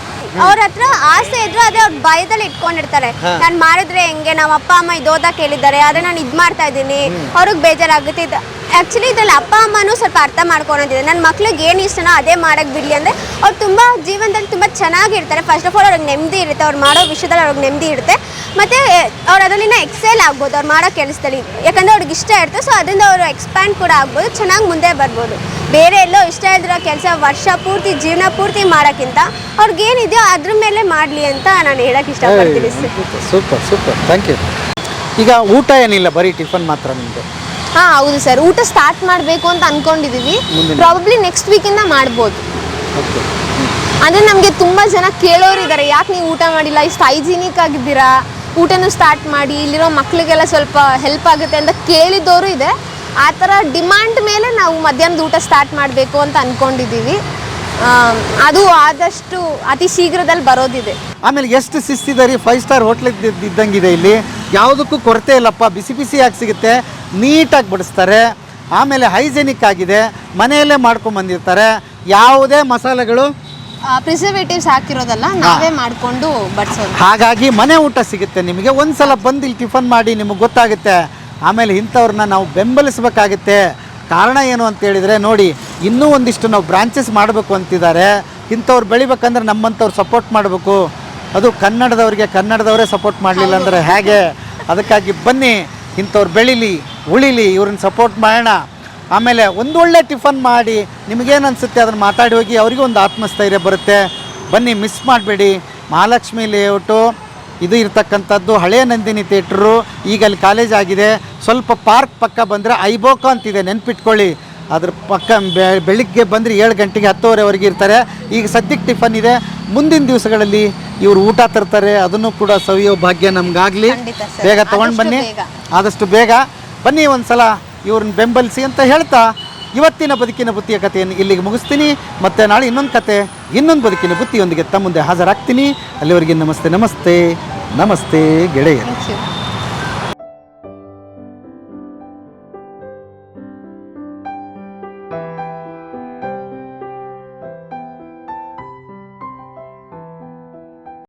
ಅವ್ರ ಹತ್ರ ಆಸೆ ಇದ್ರು ಅದೇ ಅವ್ರ ಭಯದಲ್ಲಿ ಇಟ್ಕೊಂಡಿರ್ತಾರೆ. ನಾನು ಮಾಡಿದ್ರೆ ಹೆಂಗೆ? ನಮ್ಮ ಅಪ್ಪ ಅಮ್ಮ ಇದೋದ ಕೇಳಿದ್ದಾರೆ ಆದ್ರೆ ನಾನು ಇದ್ ಮಾಡ್ತಾ ಇದ್ದೀನಿ. ಅವ್ರಿಗೆ ಬೇಜಾರಾಗುತ್ತೆ. ಇದು ಆ್ಯಕ್ಚುಲಿ ಇದ್ರಲ್ಲಿ ಅಪ್ಪ, ಅಮ್ಮನೂ ಸ್ವಲ್ಪ ಅರ್ಥ ಮಾಡ್ಕೊಳೋದಿದೆ. ನನ್ನ ಮಕ್ಳಿಗೆ ಏನು ಇಷ್ಟನೋ ಅದೇ ಮಾಡೋಕ್ಕೆ ಬಿಡಲಿ ಅಂದರೆ ಅವ್ರು ತುಂಬ ಜೀವನದಲ್ಲಿ ತುಂಬ ಚೆನ್ನಾಗಿರ್ತಾರೆ. ಫಸ್ಟ್ ಆಫ್ ಆಲ್ ಅವ್ರಿಗೆ ನೆಮ್ಮದಿ ಇರುತ್ತೆ. ಅವ್ರು ಮಾಡೋ ವಿಷಯದಲ್ಲಿ ಅವ್ರಿಗೆ ನೆಮ್ಮದಿ ಇರುತ್ತೆ. ಮತ್ತು ಅವ್ರು ಅದರಲ್ಲಿನ ಎಕ್ಸೆಲ್ ಆಗ್ಬೋದು. ಅವ್ರು ಮಾಡೋ ಕೆಲಸದಲ್ಲಿ. ಯಾಕಂದರೆ ಅವ್ರಿಗೆ ಇಷ್ಟ ಇರುತ್ತೆ ಸೊ ಅದರಿಂದ ಅವರು ಎಕ್ಸ್ಪ್ಯಾಂಡ್ ಕೂಡ ಆಗ್ಬೋದು. ಚೆನ್ನಾಗಿ ಮುಂದೆ ಬರ್ಬೋದು. ಬೇರೆ ಎಲ್ಲೋ ಇಷ್ಟ ಇಲ್ದಿರೋ ಕೆಲಸ ವರ್ಷ ಪೂರ್ತಿ, ಜೀವನ ಪೂರ್ತಿ ಮಾಡೋಕ್ಕಿಂತ ಅವ್ರಿಗೇನಿದೆಯೋ ಅದ್ರ ಮೇಲೆ ಮಾಡಲಿ ಅಂತ ನಾನು ಹೇಳೋಕ್ಕೆ ಇಷ್ಟಪಡ್ತೀನಿ. Super super. ಥ್ಯಾಂಕ್ ಯು ಈಗ ಊಟ ಏನಿಲ್ಲ? ಬರೀ ಟಿಫನ್ ಮಾತ್ರ ನಿಮ್ಮದು ಹಾ ಹೌದು ಸರ್. ಊಟ ಸ್ಟಾರ್ಟ್ ಮಾಡಬೇಕು ಅಂತ ಅನ್ಕೊಂಡಿದೀವಿ. ಮುಂದಿನ- ಪ್ರಾಬಬ್ಲಿ ನೆಕ್ಸ್ಟ್ ವೀಕಿಂದ ಮಾಡ್ಬೋದು. ಓಕೆ. ಅಂದ್ರೆ ನಮಗೆ ತುಂಬಾ ಜನ ಕೇಳೋರು ಇದ್ದಾರೆ ಯಾಕೆ ನೀವು ಊಟ ಮಾಡಿಲ್ಲ? ಇಷ್ಟು ಹೈಜಿನಿಕ್ ಆಗಿದ್ದೀರಾ? ಊಟನೂ ಸ್ಟಾರ್ಟ್ ಮಾಡಿ ಇಲ್ಲಿರೋ ಮಕ್ಕಳಿಗೆಲ್ಲ ಸ್ವಲ್ಪ ಹೆಲ್ಪ್ ಆಗುತ್ತೆ ಅಂತ ಕೇಳಿದವರು ಇದೆ. ಆ ಥರ ಡಿಮ್ಯಾಂಡ್ ಮೇಲೆ ನಾವು ಮಧ್ಯಾಹ್ನದ ಊಟ ಸ್ಟಾರ್ಟ್ ಮಾಡಬೇಕು ಅಂತ ಅಂದ್ಕೊಂಡಿದ್ದೀವಿ ಅದು ಆದಷ್ಟು ಅತಿ ಶೀಘ್ರದಲ್ಲಿ ಬರೋದಿದೆ. ಆಮೇಲೆ ಎಷ್ಟು ಶಿಸ್ತಿದೆ ರೀ? ಫೈವ್ ಸ್ಟಾರ್ ಹೋಟ್ಲ್ ಇದ್ದಂಗಿದೆ ಇಲ್ಲಿ. ಯಾವುದಕ್ಕೂ ಕೊರತೆ ಇಲ್ಲಪ್ಪ. ಬಿಸಿ ಬಿಸಿಯಾಗಿ ಸಿಗುತ್ತೆ. ನೀಟಾಗಿ ಬಡಿಸ್ತಾರೆ. ಆಮೇಲೆ ಹೈಜೆನಿಕ್ ಆಗಿದೆ. ಮನೆಯಲ್ಲೇ ಮಾಡ್ಕೊಂಡು ಬಂದಿರ್ತಾರೆ. ಯಾವುದೇ ಮಸಾಲೆಗಳು ಪ್ರಿಸರ್ವೇಟಿವ್ಸ್ ಹಾಕಿರೋದಲ್ಲ ನಾವೇ ಮಾಡಿಕೊಂಡು ಬಡಿಸೋದು. ಹಾಗಾಗಿ ಮನೆ ಊಟ ಸಿಗುತ್ತೆ ನಿಮಗೆ. ಒಂದ್ಸಲ ಬಂದು ಇಲ್ಲಿ ಟಿಫನ್ ಮಾಡಿ ನಿಮಗೆ ಗೊತ್ತಾಗುತ್ತೆ. ಆಮೇಲೆ ಇಂಥವ್ರನ್ನ ನಾವು ಬೆಂಬಲಿಸಬೇಕಾಗುತ್ತೆ. ಕಾರಣ ಏನು ಅಂತ ಹೇಳಿದರೆ ನೋಡಿ ಇನ್ನೂ ಒಂದಿಷ್ಟು ನಾವು ಬ್ರಾಂಚಸ್ ಮಾಡಬೇಕು ಅಂತಿದ್ದಾರೆ. ಇಂಥವ್ರು ಬೆಳಿಬೇಕಂದ್ರೆ ನಮ್ಮಂಥವ್ರು ಸಪೋರ್ಟ್ ಮಾಡಬೇಕು. ಅದು ಕನ್ನಡದವ್ರಿಗೆ ಕನ್ನಡದವರೇ ಸಪೋರ್ಟ್ ಮಾಡಲಿಲ್ಲ ಅಂದರೆ ಹೇಗೆ? ಅದಕ್ಕಾಗಿ ಬನ್ನಿ ಇಂಥವ್ರು ಬೆಳೀಲಿ ಉಳಿಲಿ ಇವ್ರನ್ನ ಸಪೋರ್ಟ್ ಮಾಡೋಣ. ಆಮೇಲೆ ಒಂದೊಳ್ಳೆ ಟಿಫನ್ ಮಾಡಿ ನಿಮಗೇನು ಅನಿಸುತ್ತೆ ಅದನ್ನು ಮಾತಾಡಿ ಹೋಗಿ ಅವರಿಗೂ ಒಂದು ಆತ್ಮಸ್ಥೈರ್ಯ ಬರುತ್ತೆ. ಬನ್ನಿ ಮಿಸ್ ಮಾಡಬೇಡಿ. ಮಹಾಲಕ್ಷ್ಮಿ ಲೇಔಟು ಇದು ಇರ್ತಕ್ಕಂಥದ್ದು ಹಳೆಯ ನಂದಿನಿ ಥಿಯೇಟ್ರು ಈಗ ಅಲ್ಲಿ ಕಾಲೇಜ್ ಆಗಿದೆ. ಸ್ವಲ್ಪ ಪಾರ್ಕ್ ಪಕ್ಕ ಬಂದರೆ ಐಬೋಕ ಅಂತಿದೆ ನೆನ್ಪಿಟ್ಕೊಳ್ಳಿ. ಅದ್ರ ಪಕ್ಕ ಬೆಳಿಗ್ಗೆ ಬಂದರೆ ಏಳು ಗಂಟೆಗೆ ಹತ್ತುವರೆವರೆಗೆ ಇರ್ತಾರೆ. ಈಗ ಸದ್ಯಕ್ಕೆ ಟಿಫನ್ ಇದೆ. ಮುಂದಿನ ದಿವಸಗಳಲ್ಲಿ ಇವರು ಊಟ ತರ್ತಾರೆ. ಅದನ್ನು ಕೂಡ ಸವಿಯೋ ಭಾಗ್ಯ ನಮಗಾಗಲಿ. ಬೇಗ ತೊಗೊಂಡು ಬನ್ನಿ. ಆದಷ್ಟು ಬೇಗ. ಬನ್ನಿ ಒಂದು ಸಲ ಇವ್ರನ್ನ ಬೆಂಬಲಿಸಿ ಅಂತ ಹೇಳ್ತಾ ಇವತ್ತಿನ ಬದುಕಿನ ಬುತ್ತಿಯ ಕಥೆಯನ್ನು ಇಲ್ಲಿಗೆ ಮುಗಿಸ್ತೀನಿ. ಮತ್ತೆ ನಾಳೆ ಇನ್ನೊಂದು ಕತೆ ಇನ್ನೊಂದು ಬದುಕಿನ ಬುತ್ತಿಯೊಂದಿಗೆ ತಮ್ಮ ಮುಂದೆ ಹಾಜರಾಗ್ತೀನಿ. ಅಲ್ಲಿವರೆಗೆ ನಮಸ್ತೆ ನಮಸ್ತೆ ನಮಸ್ತೆ you.